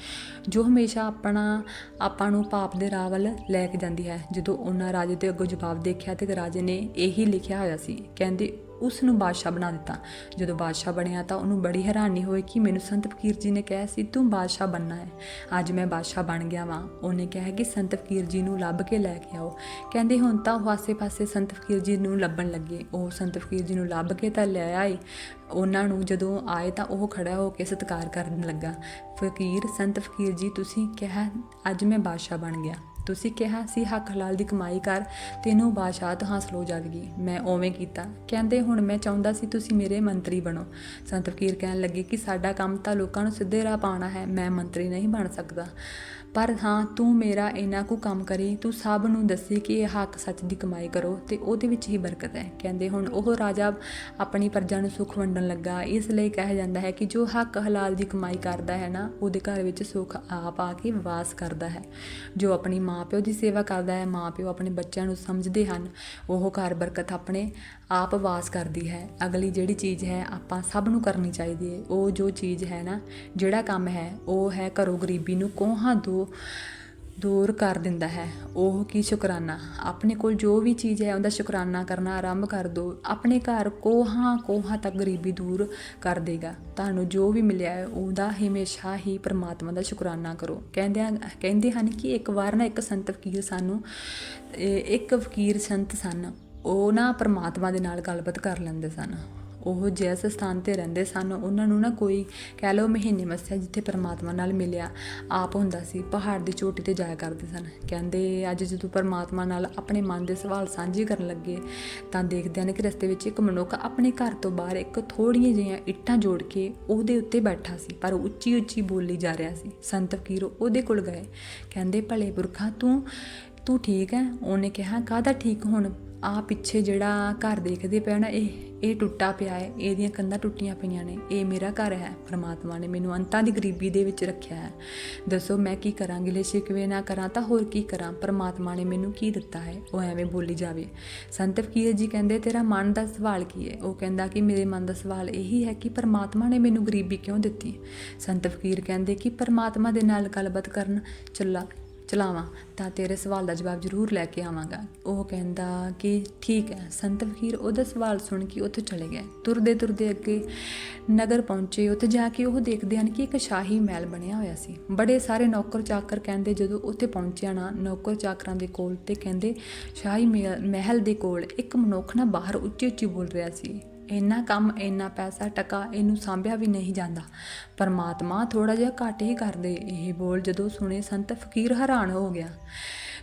ਜੋ ਹਮੇਸ਼ਾ ਆਪਣਾ, ਆਪਾਂ ਨੂੰ ਪਾਪ ਦੇ ਰਾਹ ਵੱਲ ਲੈ ਕੇ ਜਾਂਦੀ ਹੈ। ਜਦੋਂ ਉਹਨਾਂ ਰਾਜੇ ਦੇ ਅੱਗੋਂ ਜਵਾਬ ਦੇਖਿਆ ਤੇ ਰਾਜੇ ਨੇ ਇਹੀ ਲਿਖਿਆ ਹੋਇਆ ਸੀ। ਕਹਿੰਦੇ ਉਸ ਨੂੰ ਬਾਦਸ਼ਾਹ ਬਣਾ ਦਿੱਤਾ। ਜਦੋਂ ਬਾਦਸ਼ਾਹ ਬਣਿਆ ਤਾਂ ਉਹਨੂੰ ਬੜੀ ਹੈਰਾਨੀ ਹੋਈ ਕਿ ਮੈਨੂੰ ਸੰਤ ਫਕੀਰ ਜੀ ਨੇ ਕਿਹਾ ਸੀ, ਤੂੰ ਬਾਦਸ਼ਾਹ ਬਣਨਾ ਹੈ। ਅੱਜ ਮੈਂ ਬਾਦਸ਼ਾਹ ਬਣ ਗਿਆ ਵਾਂ। ਉਹਨੇ ਕਿਹਾ ਕਿ ਸੰਤ ਫਕੀਰ ਜੀ ਨੂੰ ਲੱਭ ਕੇ ਲੈ ਕੇ ਆਓ। ਕਹਿੰਦੇ ਹੁਣ ਤਾਂ ਉਹ ਆਸੇ-ਪਾਸੇ ਸੰਤ ਫਕੀਰ ਜੀ ਨੂੰ ਲੱਭਣ ਲੱਗੇ। ਉਹ ਸੰਤ ਫਕੀਰ ਜੀ ਨੂੰ ਲੱਭ ਕੇ ਤਾਂ ਲੈ ਆਏ। ਉਹਨਾਂ ਨੂੰ ਜਦੋਂ ਆਏ ਤਾਂ ਉਹ ਖੜਾ ਹੋ ਕੇ ਸਤਿਕਾਰ ਕਰਨ ਲੱਗਾ। ਫਕੀਰ, ਸੰਤ ਫਕੀਰ ਜੀ, ਤੁਸੀਂ ਕਿਹਾ, ਅੱਜ ਮੈਂ ਬਾਦਸ਼ਾਹ ਬਣ ਗਿਆ। ਤੁਸੀਂ ਕਿਹਾ ਸੀ ਹੱਕ ਹਲਾਲ ਦੀ ਕਮਾਈ ਕਰ, ਤੈਨੂੰ ਬਾਦਸ਼ਾਹਤ ਹਾਸਲ ਹੋ ਜਾਵੇਗੀ। ਮੈਂ ਓਵੇਂ ਕੀਤਾ। ਕਹਿੰਦੇ, ਹੁਣ ਮੈਂ ਚਾਹੁੰਦਾ ਸੀ ਤੁਸੀਂ ਮੇਰੇ ਮੰਤਰੀ ਬਣੋ। ਸੰਤ ਫਕੀਰ ਕਹਿਣ ਲੱਗੇ ਕਿ, ਸਾਡਾ ਕੰਮ ਤਾਂ ਲੋਕਾਂ ਨੂੰ ਸਿੱਧੇ ਰਾਹ ਪਾਉਣਾ ਹੈ। ਮੈਂ ਮੰਤਰੀ ਨਹੀਂ ਬਣ ਸਕਦਾ। ਪਰ ਹਾਂ, ਤੂੰ ਮੇਰਾ ਇੰਨਾ ਕੁ ਕੰਮ ਕਰੀ, ਤੂੰ ਸਭ ਨੂੰ ਦੱਸੀ ਕਿ ਇਹ ਹੱਕ ਸੱਚ ਦੀ ਕਮਾਈ ਕਰੋ ਤੇ ਉਹਦੇ ਵਿੱਚ ਹੀ ਬਰਕਤ ਹੈ। ਕਹਿੰਦੇ ਹੁਣ ਉਹ ਰਾਜਾ ਆਪਣੀ ਪ੍ਰਜਾ ਨੂੰ ਸੁੱਖ ਵੰਡਣ ਲੱਗਾ। ਇਸ ਲਈ ਕਿਹਾ ਜਾਂਦਾ ਹੈ ਕਿ ਜੋ ਹੱਕ ਹਲਾਲ ਦੀ ਕਮਾਈ ਕਰਦਾ ਹੈ ਨਾ, ਉਹਦੇ ਘਰ ਵਿੱਚ ਸੁੱਖ ਆਪ ਆ ਕੇ ਵਾਸ ਕਰਦਾ ਹੈ। ਜੋ ਆਪਣੀ ਮਾਂ ਪਿਓ ਦੀ ਸੇਵਾ ਕਰਦਾ ਹੈ, ਮਾਂ ਪਿਓ ਆਪਣੇ ਬੱਚਿਆਂ ਨੂੰ ਸਮਝਦੇ ਹਨ, ਉਹ ਘਰ ਬਰਕਤ ਆਪਣੇ ਆਪ ਵਾਸ ਕਰਦੀ ਹੈ। ਅਗਲੀ ਜਿਹੜੀ ਚੀਜ਼ ਹੈ ਆਪਾਂ ਸਭ ਨੂੰ ਕਰਨੀ ਚਾਹੀਦੀ ਹੈ, ਉਹ ਜੋ ਚੀਜ਼ ਹੈ ਨਾ, ਜਿਹੜਾ ਕੰਮ ਹੈ, ਉਹ ਹੈ ਘਰੋਂ ਗਰੀਬੀ ਨੂੰ ਕੋਹਾਂ ਦੋ ਦੂਰ ਕਰ ਦਿੰਦਾ ਹੈ। ਉਹ ਕੀ ਸ਼ੁਕਰਾਨਾ? ਆਪਣੇ ਕੋਲ ਜੋ ਵੀ ਚੀਜ਼ ਹੈ, ਉਹਦਾ ਸ਼ੁਕਰਾਨਾ ਕਰਨਾ ਆਰੰਭ ਕਰ ਦਿਓ ਆਪਣੇ ਘਰ ਕੋਹਾਂ ਕੋਹਾਂ ਤੱਕ ਗਰੀਬੀ ਦੂਰ ਕਰ ਦੇਗਾ। ਤੁਹਾਨੂੰ ਜੋ ਵੀ ਮਿਲਿਆ ਹੈ, ਉਹਦਾ ਹਮੇਸ਼ਾ ਹੀ ਪ੍ਰਮਾਤਮਾ ਦਾ ਸ਼ੁਕਰਾਨਾ ਕਰੋ। ਕਹਿੰਦੇ ਕਹਿੰਦੇ ਹਨ ਕਿ ਇੱਕ ਵਾਰ ਨਾ ਇੱਕ ਸੰਤ ਫਕੀਰ ਸਾਨੂੰ ਇੱਕ ਫਕੀਰ ਸੰਤ ਸਨ। ਉਹ ਨਾ ਪਰਮਾਤਮਾ ਦੇ ਨਾਲ ਗੱਲਬਾਤ ਕਰ ਲੈਂਦੇ ਸਨ। ਉਹ ਜਿਸ ਸਥਾਨ ਤੇ ਰਹਿੰਦੇ ਸਨ, ਉਹਨਾਂ ਨੂੰ ਨਾ ਕੋਈ ਕਹਿ ਲਓ ਮਹੀਨੇ ਮੱਸਿਆ ਜਿੱਥੇ ਪਰਮਾਤਮਾ ਨਾਲ ਮਿਲਿਆ ਆਪ ਹੁੰਦਾ ਸੀ, ਪਹਾੜ ਦੀ ਚੋਟੀ ਤੇ ਜਾਇਆ ਕਰਦੇ ਸਨ। ਕਹਿੰਦੇ, ਅੱਜ ਜਦੋਂ ਪਰਮਾਤਮਾ ਨਾਲ ਆਪਣੇ ਮਨ ਦੇ ਸਵਾਲ ਸਾਂਝੇ ਕਰਨ ਲੱਗੇ, ਤਾਂ ਦੇਖਦੇ ਹਨ ਕਿ ਰਸਤੇ ਵਿੱਚ ਇੱਕ ਮਨੁੱਖ ਆਪਣੇ ਘਰ ਤੋਂ ਬਾਹਰ ਇੱਕ ਥੋੜੀਆਂ ਜਿਹੀਆਂ ਇੱਟਾਂ ਜੋੜ ਕੇ ਉਹਦੇ ਉੱਤੇ ਬੈਠਾ ਸੀ, ਪਰ ਉੱਚੀ ਉੱਚੀ ਬੋਲੀ ਜਾ ਰਿਹਾ ਸੀ। ਸੰਤ ਫਕੀਰ ਉਹਦੇ ਕੋਲ ਗਏ। ਕਹਿੰਦੇ, ਭਲੇ ਪੁਰਖਾ, ਤੂੰ ਤੂੰ ਠੀਕ ਹੈ? ਉਹਨੇ ਕਿਹਾ, ਕਾਹਦਾ ਠੀਕ ਹੁਣ? ਆ ਪਿੱਛੇ ਜਿਹੜਾ ਘਰ ਦੇਖਦੇ ਪਿਆ ਨਾ, ਇਹ ਇਹ ਟੁੱਟਾ ਪਿਆ ਹੈ, ਇਹਦੀਆਂ ਕੰਧਾਂ ਟੁੱਟੀਆਂ ਪਈਆਂ ਨੇ, ਇਹ ਮੇਰਾ ਘਰ ਹੈ, ਪਰਮਾਤਮਾ ਨੇ ਮੈਨੂੰ ਅੰਤਾਂ ਦੀ ਗਰੀਬੀ ਦੇ ਵਿੱਚ ਰੱਖਿਆ ਹੈ। ਦੱਸੋ ਮੈਂ ਕੀ ਕਰਾਂ, ਗਿਲੇ ਸ਼ਿਕਵੇ ਨਾ ਕਰਾਂ, ਤਾਂ ਹੋਰ ਕੀ ਕਰਾਂ? ਪਰਮਾਤਮਾ ਨੇ ਮੈਨੂੰ ਕੀ ਦਿੱਤਾ ਹੈ? ਉਹ ਐਵੇਂ ਬੋਲੀ ਜਾਵੇ। ਸੰਤ ਫਕੀਰ ਜੀ ਕਹਿੰਦੇ, ਤੇਰਾ ਮਨ ਦਾ ਸਵਾਲ ਕੀ ਹੈ? ਉਹ ਕਹਿੰਦਾ ਕਿ ਮੇਰੇ ਮਨ ਦਾ ਸਵਾਲ ਇਹੀ ਹੈ ਕਿ ਪਰਮਾਤਮਾ ਨੇ ਮੈਨੂੰ ਗਰੀਬੀ ਕਿਉਂ ਦਿੱਤੀ? ਸੰਤ ਫਕੀਰ ਕਹਿੰਦੇ ਕਿ ਪਰਮਾਤਮਾ ਦੇ ਨਾਲ ਗੱਲਬਾਤ ਕਰਨ, ਚੱਲਾ। ਚਲਾਵਾਂ, ਤਾਂ ਤੇਰੇ ਸਵਾਲ ਦਾ ਜਵਾਬ ਜ਼ਰੂਰ ਲੈ ਕੇ ਆਵਾਂਗਾ। ਉਹ ਕਹਿੰਦਾ ਕਿ ਠੀਕ ਹੈ, ਸੰਤ ਫਕੀਰ ਉਹਦਾ ਸਵਾਲ ਸੁਣ ਕੇ ਉੱਥੇ ਚਲੇ ਗਏ। ਤੁਰਦੇ ਤੁਰਦੇ ਅੱਗੇ ਨਗਰ ਪਹੁੰਚੇ, ਉੱਥੇ ਜਾ ਕੇ ਉਹ ਦੇਖਦੇ ਹਨ ਕਿ ਇੱਕ ਸ਼ਾਹੀ ਮਹਿਲ ਬਣਿਆ ਹੋਇਆ ਸੀ। ਬੜੇ ਸਾਰੇ ਨੌਕਰ ਚਾਕਰ ਕਹਿੰਦੇ ਜਦੋਂ ਉੱਥੇ ਪਹੁੰਚਿਆ ਨਾ, ਨੌਕਰ ਚਾਕਰਾਂ ਦੇ ਕੋਲ ਤੇ ਕਹਿੰਦੇ, ਸ਼ਾਹੀ ਮਹਿ- ਮਹਿਲ ਦੇ ਕੋਲ ਇੱਕ ਮਨੁੱਖ ਨਾ ਬਾਹਰ ਉੱਚੀ ਉੱਚੀ ਬੋਲ ਰਿਹਾ ਸੀ। ਇੰਨਾ ਕੰਮ, ਇੰਨਾ ਪੈਸਾ ਟਕਾ ਇਹਨੂੰ ਸਾਂਭਿਆ ਵੀ ਨਹੀਂ ਜਾਂਦਾ। ਪਰਮਾਤਮਾ ਥੋੜਾ ਜਿਹਾ ਘੱਟ ਹੀ ਕਰਦੇ। ਇਹ ਬੋਲ ਜਦੋਂ ਸੁਣੇ ਸੰਤ ਫਕੀਰ ਹੈਰਾਨ ਹੋ ਗਿਆ।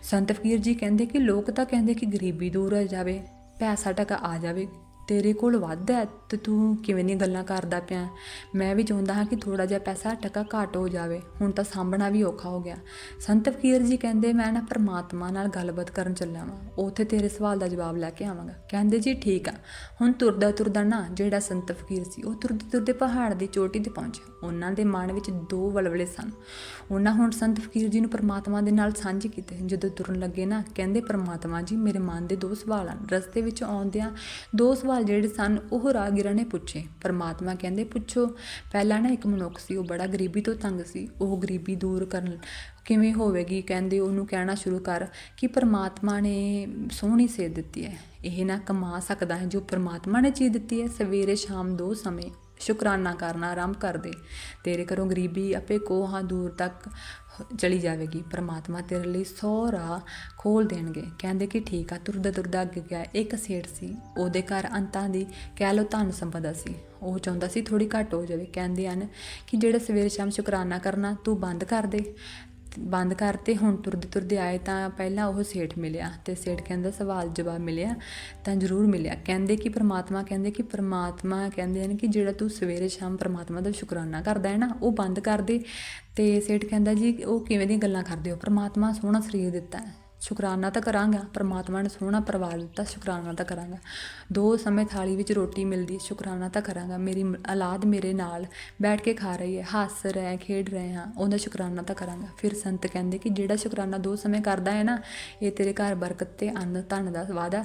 ਸੰਤ ਫਕੀਰ ਜੀ ਕਹਿੰਦੇ ਕਿ ਲੋਕ ਤਾਂ ਕਹਿੰਦੇ ਕਿ ਗਰੀਬੀ ਦੂਰ ਹੋ ਜਾਵੇ, ਪੈਸਾ ਟਕਾ ਆ ਜਾਵੇ। ਤੇਰੇ ਕੋਲ ਵੱਧ ਹੈ ਤੇ ਤੂੰ ਕਿਵੇਂ ਦੀਆਂ ਗੱਲਾਂ ਕਰਦਾ ਪਿਆ? ਮੈਂ ਵੀ ਚਾਹੁੰਦਾ ਹਾਂ ਕਿ ਥੋੜਾ ਜਿਹਾ ਪੈਸਾ ਟਕਾ ਘੱਟ ਹੋ ਜਾਵੇ। ਹੁਣ ਤਾਂ ਸਾਂਭਣਾ ਵੀ ਔਖਾ ਹੋ ਗਿਆ। ਸੰਤ ਫਕੀਰ ਜੀ ਕਹਿੰਦੇ, ਮੈਂ ਨਾ ਪ੍ਰਮਾਤਮਾ ਨਾਲ ਗੱਲਬਾਤ ਕਰਨ ਚੱਲਿਆ ਵਾਂ। ਉੱਥੇ ਤੇਰੇ ਸਵਾਲ ਦਾ ਜਵਾਬ ਲੈ ਕੇ ਆਵਾਂਗਾ। ਕਹਿੰਦੇ, ਜੀ ਠੀਕ ਆ। ਹੁਣ ਤੁਰਦਾ ਤੁਰਦਾ ਨਾ ਜਿਹੜਾ ਸੰਤ ਫਕੀਰ ਸੀ, ਉਹ ਤੁਰਦੇ ਤੁਰਦੇ ਪਹਾੜ ਦੀ ਚੋਟੀ ਤੇ ਪਹੁੰਚਿਆ। ਉਹਨਾਂ ਦੇ ਮਨ ਵਿੱਚ ਦੋ ਵਲਵਲੇ ਸਨ। ਉਹਨਾਂ ਹੁਣ ਸੰਤ ਫਕੀਰ ਜੀ ਨੂੰ ਪ੍ਰਮਾਤਮਾ ਦੇ ਨਾਲ ਸਾਂਝੇ ਕੀਤੇ। ਜਦੋਂ ਤੁਰਨ ਲੱਗੇ ਨਾ, ਕਹਿੰਦੇ, ਪ੍ਰਮਾਤਮਾ ਜੀ, ਮੇਰੇ ਮਨ ਦੇ ਦੋ ਸਵਾਲ ਹਨ। ਰਸਤੇ ਵਿੱਚ ਆਉਂਦਿਆਂ ਦੋ ਸਵਾਲ ਜਿਹੜੇ ਸਨ, ਉਹ ਰਾਹਗੀਰਾਂ ਨੇ ਪੁੱਛੇ। ਪਰਮਾਤਮਾ ਕਹਿੰਦੇ, ਪੁੱਛੋ, ਪਹਿਲਾਂ ਨਾ ਇੱਕ ਮਨੁੱਖ ਸੀ, ਉਹ ਬੜਾ ਗਰੀਬੀ ਤੋਂ ਤੰਗ ਸੀ। ਉਹ ਗਰੀਬੀ ਦੂਰ ਕਰਨ ਕਿਵੇਂ ਹੋਵੇਗੀ? ਕਹਿੰਦੇ, ਉਹਨੂੰ ਕਹਿਣਾ ਸ਼ੁਰੂ ਕਰ ਕਿ ਪਰਮਾਤਮਾ ਨੇ ਸੋਹਣੀ ਸੇਧ ਦਿੱਤੀ ਹੈ। ਇਹ ਨਾ ਕਮਾ ਸਕਦਾ ਹੈ ਜੋ ਪਰਮਾਤਮਾ ਨੇ ਚੀਜ਼ ਦਿੱਤੀ ਹੈ। ਸਵੇਰੇ ਸ਼ਾਮ ਦੋ ਸਮੇਂ ਸ਼ੁਕਰਾਨਾ ਕਰਨਾ ਆਰੰਭ ਕਰ ਦੇ ਤੇਰੇ ਘਰੋਂ ਗਰੀਬੀ ਆਪੇ ਕੋਹਾਂ ਦੂਰ ਤੱਕ ਚਲੀ ਜਾਵੇਗੀ। ਪਰਮਾਤਮਾ ਤੇਰੇ ਲਈ ਸੌ ਰਾਹ ਖੋਲ ਦੇਣਗੇ। ਕਹਿੰਦੇ ਕਿ ਠੀਕ ਆ, ਤੁਰਦਾ ਤੁਰਦਾ ਅੱਗੇ ਗਿਆ। ਇੱਕ ਸੇਠ ਸੀ। ਉਹਦੇ ਘਰ ਅੰਤਾਂ ਦੀ ਕਹਿ ਲੋ ਧਨ ਸੰਪਦਾ ਸੀ। ਉਹ ਚਾਹੁੰਦਾ ਸੀ ਥੋੜੀ ਘੱਟ ਹੋ ਜਾਵੇ। ਕਹਿੰਦੇ ਹਨ ਕਿ ਜਿਹੜਾ ਸਵੇਰੇ ਸ਼ਾਮ ਸ਼ੁਕਰਾਨਾ ਕਰਨਾ ਤੂੰ ਬੰਦ ਕਰ ਦੇ। ਬੰਦ ਕਰਤੇ ਹੁਣ ਤੁਰਦੇ ਤੁਰਦੇ ਆਏ ਤਾਂ ਪਹਿਲਾਂ ਉਹ ਸੇਠ ਮਿਲਿਆ ਤੇ ਸੇਠ ਕਹਿੰਦਾ ਸਵਾਲ ਜਵਾਬ ਮਿਲਿਆ ਤਾਂ ਜ਼ਰੂਰ ਮਿਲਿਆ। ਕਹਿੰਦੇ ਕਿ ਪ੍ਰਮਾਤਮਾ, ਕਹਿੰਦੇ ਕਿ ਪ੍ਰਮਾਤਮਾ, ਕਹਿੰਦੇ ਹਨ ਕਿ ਜਿਹੜਾ ਤੂੰ ਸਵੇਰੇ ਸ਼ਾਮ ਪ੍ਰਮਾਤਮਾ ਦਾ ਸ਼ੁਕਰਾਨਾ ਕਰਦਾ ਹੈ ਨਾ, ਉਹ ਬੰਦ ਕਰ ਦੇ ਤੇ ਸੇਠ ਕਹਿੰਦਾ ਜੀ ਉਹ ਕਿਵੇਂ ਦੀਆਂ ਗੱਲਾਂ ਕਰਦੇ ਹੋ? ਪ੍ਰਮਾਤਮਾ ਸੋਹਣਾ ਸਰੀਰ ਦਿੱਤਾ ਹੈ। ਸ਼ੁਕਰਾਨਾ ਤਾਂ ਕਰਾਂਗਾ, ਪਰਮਾਤਮਾ ਨੇ ਸੋਹਣਾ ਪਰਿਵਾਰ ਦਿੱਤਾ, ਸ਼ੁਕਰਾਨਾ ਤਾਂ ਕਰਾਂਗਾ। ਦੋ ਸਮੇਂ ਥਾਲੀ ਵਿੱਚ ਰੋਟੀ ਮਿਲਦੀ, ਸ਼ੁਕਰਾਨਾ ਤਾਂ ਕਰਾਂਗਾ। ਮੇਰੀ ਔਲਾਦ ਮੇਰੇ ਨਾਲ ਬੈਠ ਕੇ ਖਾ ਰਹੀ ਹੈ, ਹੱਸ ਰਹੇ, ਖੇਡ ਰਹੇ ਹਾਂ ਉਹਦਾ ਸ਼ੁਕਰਾਨਾ ਤਾਂ ਕਰਾਂਗਾ। ਫਿਰ ਸੰਤ ਕਹਿੰਦੇ ਕਿ ਜਿਹੜਾ ਸ਼ੁਕਰਾਨਾ ਦੋ ਸਮੇਂ ਕਰਦਾ ਹੈ ਨਾ, ਇਹ ਤੇਰੇ ਘਰ ਬਰਕਤ ਤੇ ਅੰਨ, ਧਨ ਦਾ ਵਾਦਾ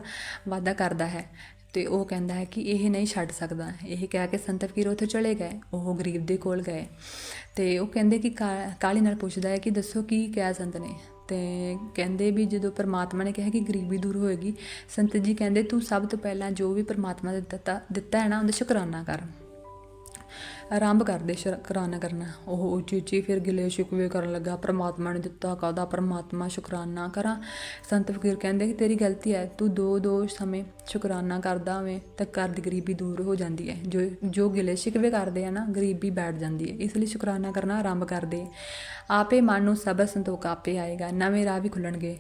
ਵਾਦਾ ਕਰਦਾ ਹੈ। ਤੇ ਉਹ ਕਹਿੰਦਾ ਹੈ ਕਿ ਇਹ ਨਹੀਂ ਛੱਡ ਸਕਦਾ। ਇਹ ਕਹਿ ਕੇ ਸੰਤ ਫਕੀਰ ਉੱਥੇ ਚਲੇ ਗਏ, ਉਹ ਗਰੀਬ ਦੇ ਕੋਲ ਗਏ। ਤੇ ਉਹ ਕਹਿੰਦੇ ਕਿ ਕਾ- ਕਾਲੀ ਨਾਲ ਪੁੱਛਦਾ ਹੈ ਕਿ ਦੱਸੋ ਕੀ ਕਿਹਾ ਸੰਤ ਨੇ? ਅਤੇ ਕਹਿੰਦੇ ਵੀ ਜਦੋਂ ਪਰਮਾਤਮਾ ਨੇ ਕਿਹਾ ਕਿ ਗਰੀਬੀ ਦੂਰ ਹੋਏਗੀ, ਸੰਤ ਜੀ ਕਹਿੰਦੇ ਤੂੰ ਸਭ ਤੋਂ ਪਹਿਲਾਂ ਜੋ ਵੀ ਪਰਮਾਤਮਾ ਨੇ ਦਿੱਤਾ ਦਿੱਤਾ ਹੈ ਨਾ, ਉਹਦਾ ਸ਼ੁਕਰਾਨਾ ਕਰ। ਆਰੰਭ ਕਰਦੇ ਸ਼ੁਕਰਾਨਾ ਕਰਨਾ ਉਹ ਉੱਚੀ ਉੱਚੀ ਫਿਰ ਗਿਲੇ ਸ਼ਿਕਵੇ ਕਰਨ ਲੱਗਾ, ਪ੍ਰਮਾਤਮਾ ਨੇ ਦਿੱਤਾ ਕਾਦਾ ਪ੍ਰਮਾਤਮਾ ਸ਼ੁਕਰਾਨਾ ਕਰਾਂ। ਸੰਤ ਫਕੀਰ ਕਹਿੰਦੇ ਕਿ ਤੇਰੀ ਗਲਤੀ ਹੈ ਤੂੰ ਦੋ ਦੋ ਸਮੇਂ ਸ਼ੁਕਰਾਨਾ ਕਰਦਾ ਹੋਵੇਂ ਤਾਂ ਘਰ ਦੀ ਗਰੀਬੀ ਦੂਰ ਹੋ ਜਾਂਦੀ ਹੈ ਜੋ ਜੋ ਗਿਲੇ ਸ਼ਿਕਵੇ ਕਰਦੇ ਆ ਨਾ, ਗਰੀਬੀ ਬੈਠ ਜਾਂਦੀ ਹੈ ਇਸ ਲਈ ਸ਼ੁਕਰਾਨਾ ਕਰਨਾ ਆਰੰਭ ਕਰਦੇ ਆਪੇ ਮਨ ਨੂੰ ਸਬਰ ਸੰਤੋਖ ਆਪੇ ਆਏਗਾ, ਨਵੇਂ ਰਾਹ ਵੀ ਖੁੱਲਣਗੇ।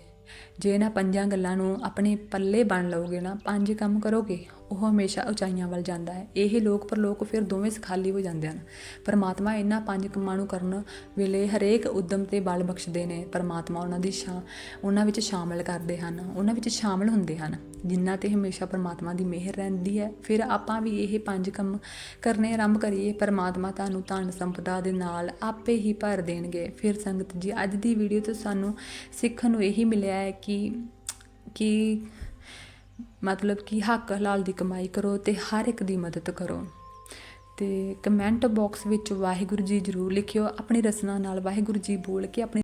ਜੇ ਨਾ ਪੰਜਾਂ ਗੱਲਾਂ ਨੂੰ ਆਪਣੇ ਪੱਲੇ ਬਣ ਲਓਗੇ ਨਾ, ਪੰਜ ਕੰਮ ਕਰੋਗੇ ਉਹ ਹਮੇਸ਼ਾ ਉਚਾਈਆਂ ਵੱਲ ਜਾਂਦਾ ਹੈ। ਇਹ ਲੋਕ ਪਰਲੋਕ ਫਿਰ ਦੋਵੇਂ ਸਖਾਲੀ ਹੋ ਜਾਂਦੇ ਹਨ। ਪਰਮਾਤਮਾ ਇਹਨਾਂ ਪੰਜ ਕੰਮਾਂ ਨੂੰ ਕਰਨ ਵੇਲੇ ਹਰੇਕ ਉਦਮ ਤੇ ਬਲ ਬਖਸ਼ਦੇ ਨੇ। ਪਰਮਾਤਮਾ ਉਹਨਾਂ ਦੀ ਸ਼ਾ ਉਹਨਾਂ ਵਿੱਚ ਸ਼ਾਮਲ ਕਰਦੇ ਹਨ। ਉਹਨਾਂ ਵਿੱਚ ਸ਼ਾਮਲ ਹੁੰਦੇ ਹਨ। ਜਿਨ੍ਹਾਂ ਤੇ ਹਮੇਸ਼ਾ ਪਰਮਾਤਮਾ ਦੀ ਮਿਹਰ ਰਹਿੰਦੀ ਹੈ, ਫਿਰ ਆਪਾਂ ਵੀ ਇਹ ਪੰਜ ਕੰਮ ਕਰਨੇ ਆਰੰਭ ਕਰੀਏ। ਪਰਮਾਤਮਾ ਤੁਹਾਨੂੰ ਧਨ ਸੰਪਦਾ ਦੇ ਨਾਲ ਆਪੇ ਹੀ ਭਰ ਦੇਣਗੇ। ਫਿਰ ਸੰਗਤ ਜੀ, ਅੱਜ ਦੀ ਵੀਡੀਓ ਤੋਂ ਸਾਨੂੰ ਸਿੱਖਣ ਨੂੰ ਇਹੀ ਮਿਲਿਆ ਹੈ ਕਿ ਕਿ ਮਤਲਬ ਕਿ ਹੱਕ ਹਲਾਲ ਦੀ ਕਮਾਈ ਕਰੋ ਤੇ ਹਰ ਇੱਕ ਦੀ ਮਦਦ ਕਰੋ। ਤੇ ਕਮੈਂਟ ਬਾਕਸ ਵਿੱਚ ਵਾਹਿਗੁਰੂ ਜੀ ਜ਼ਰੂਰ ਲਿਖਿਓ, ਆਪਣੀ ਰਸਨਾ ਨਾਲ ਵਾਹਿਗੁਰੂ ਜੀ ਬੋਲ ਕੇ ਆਪਣੀ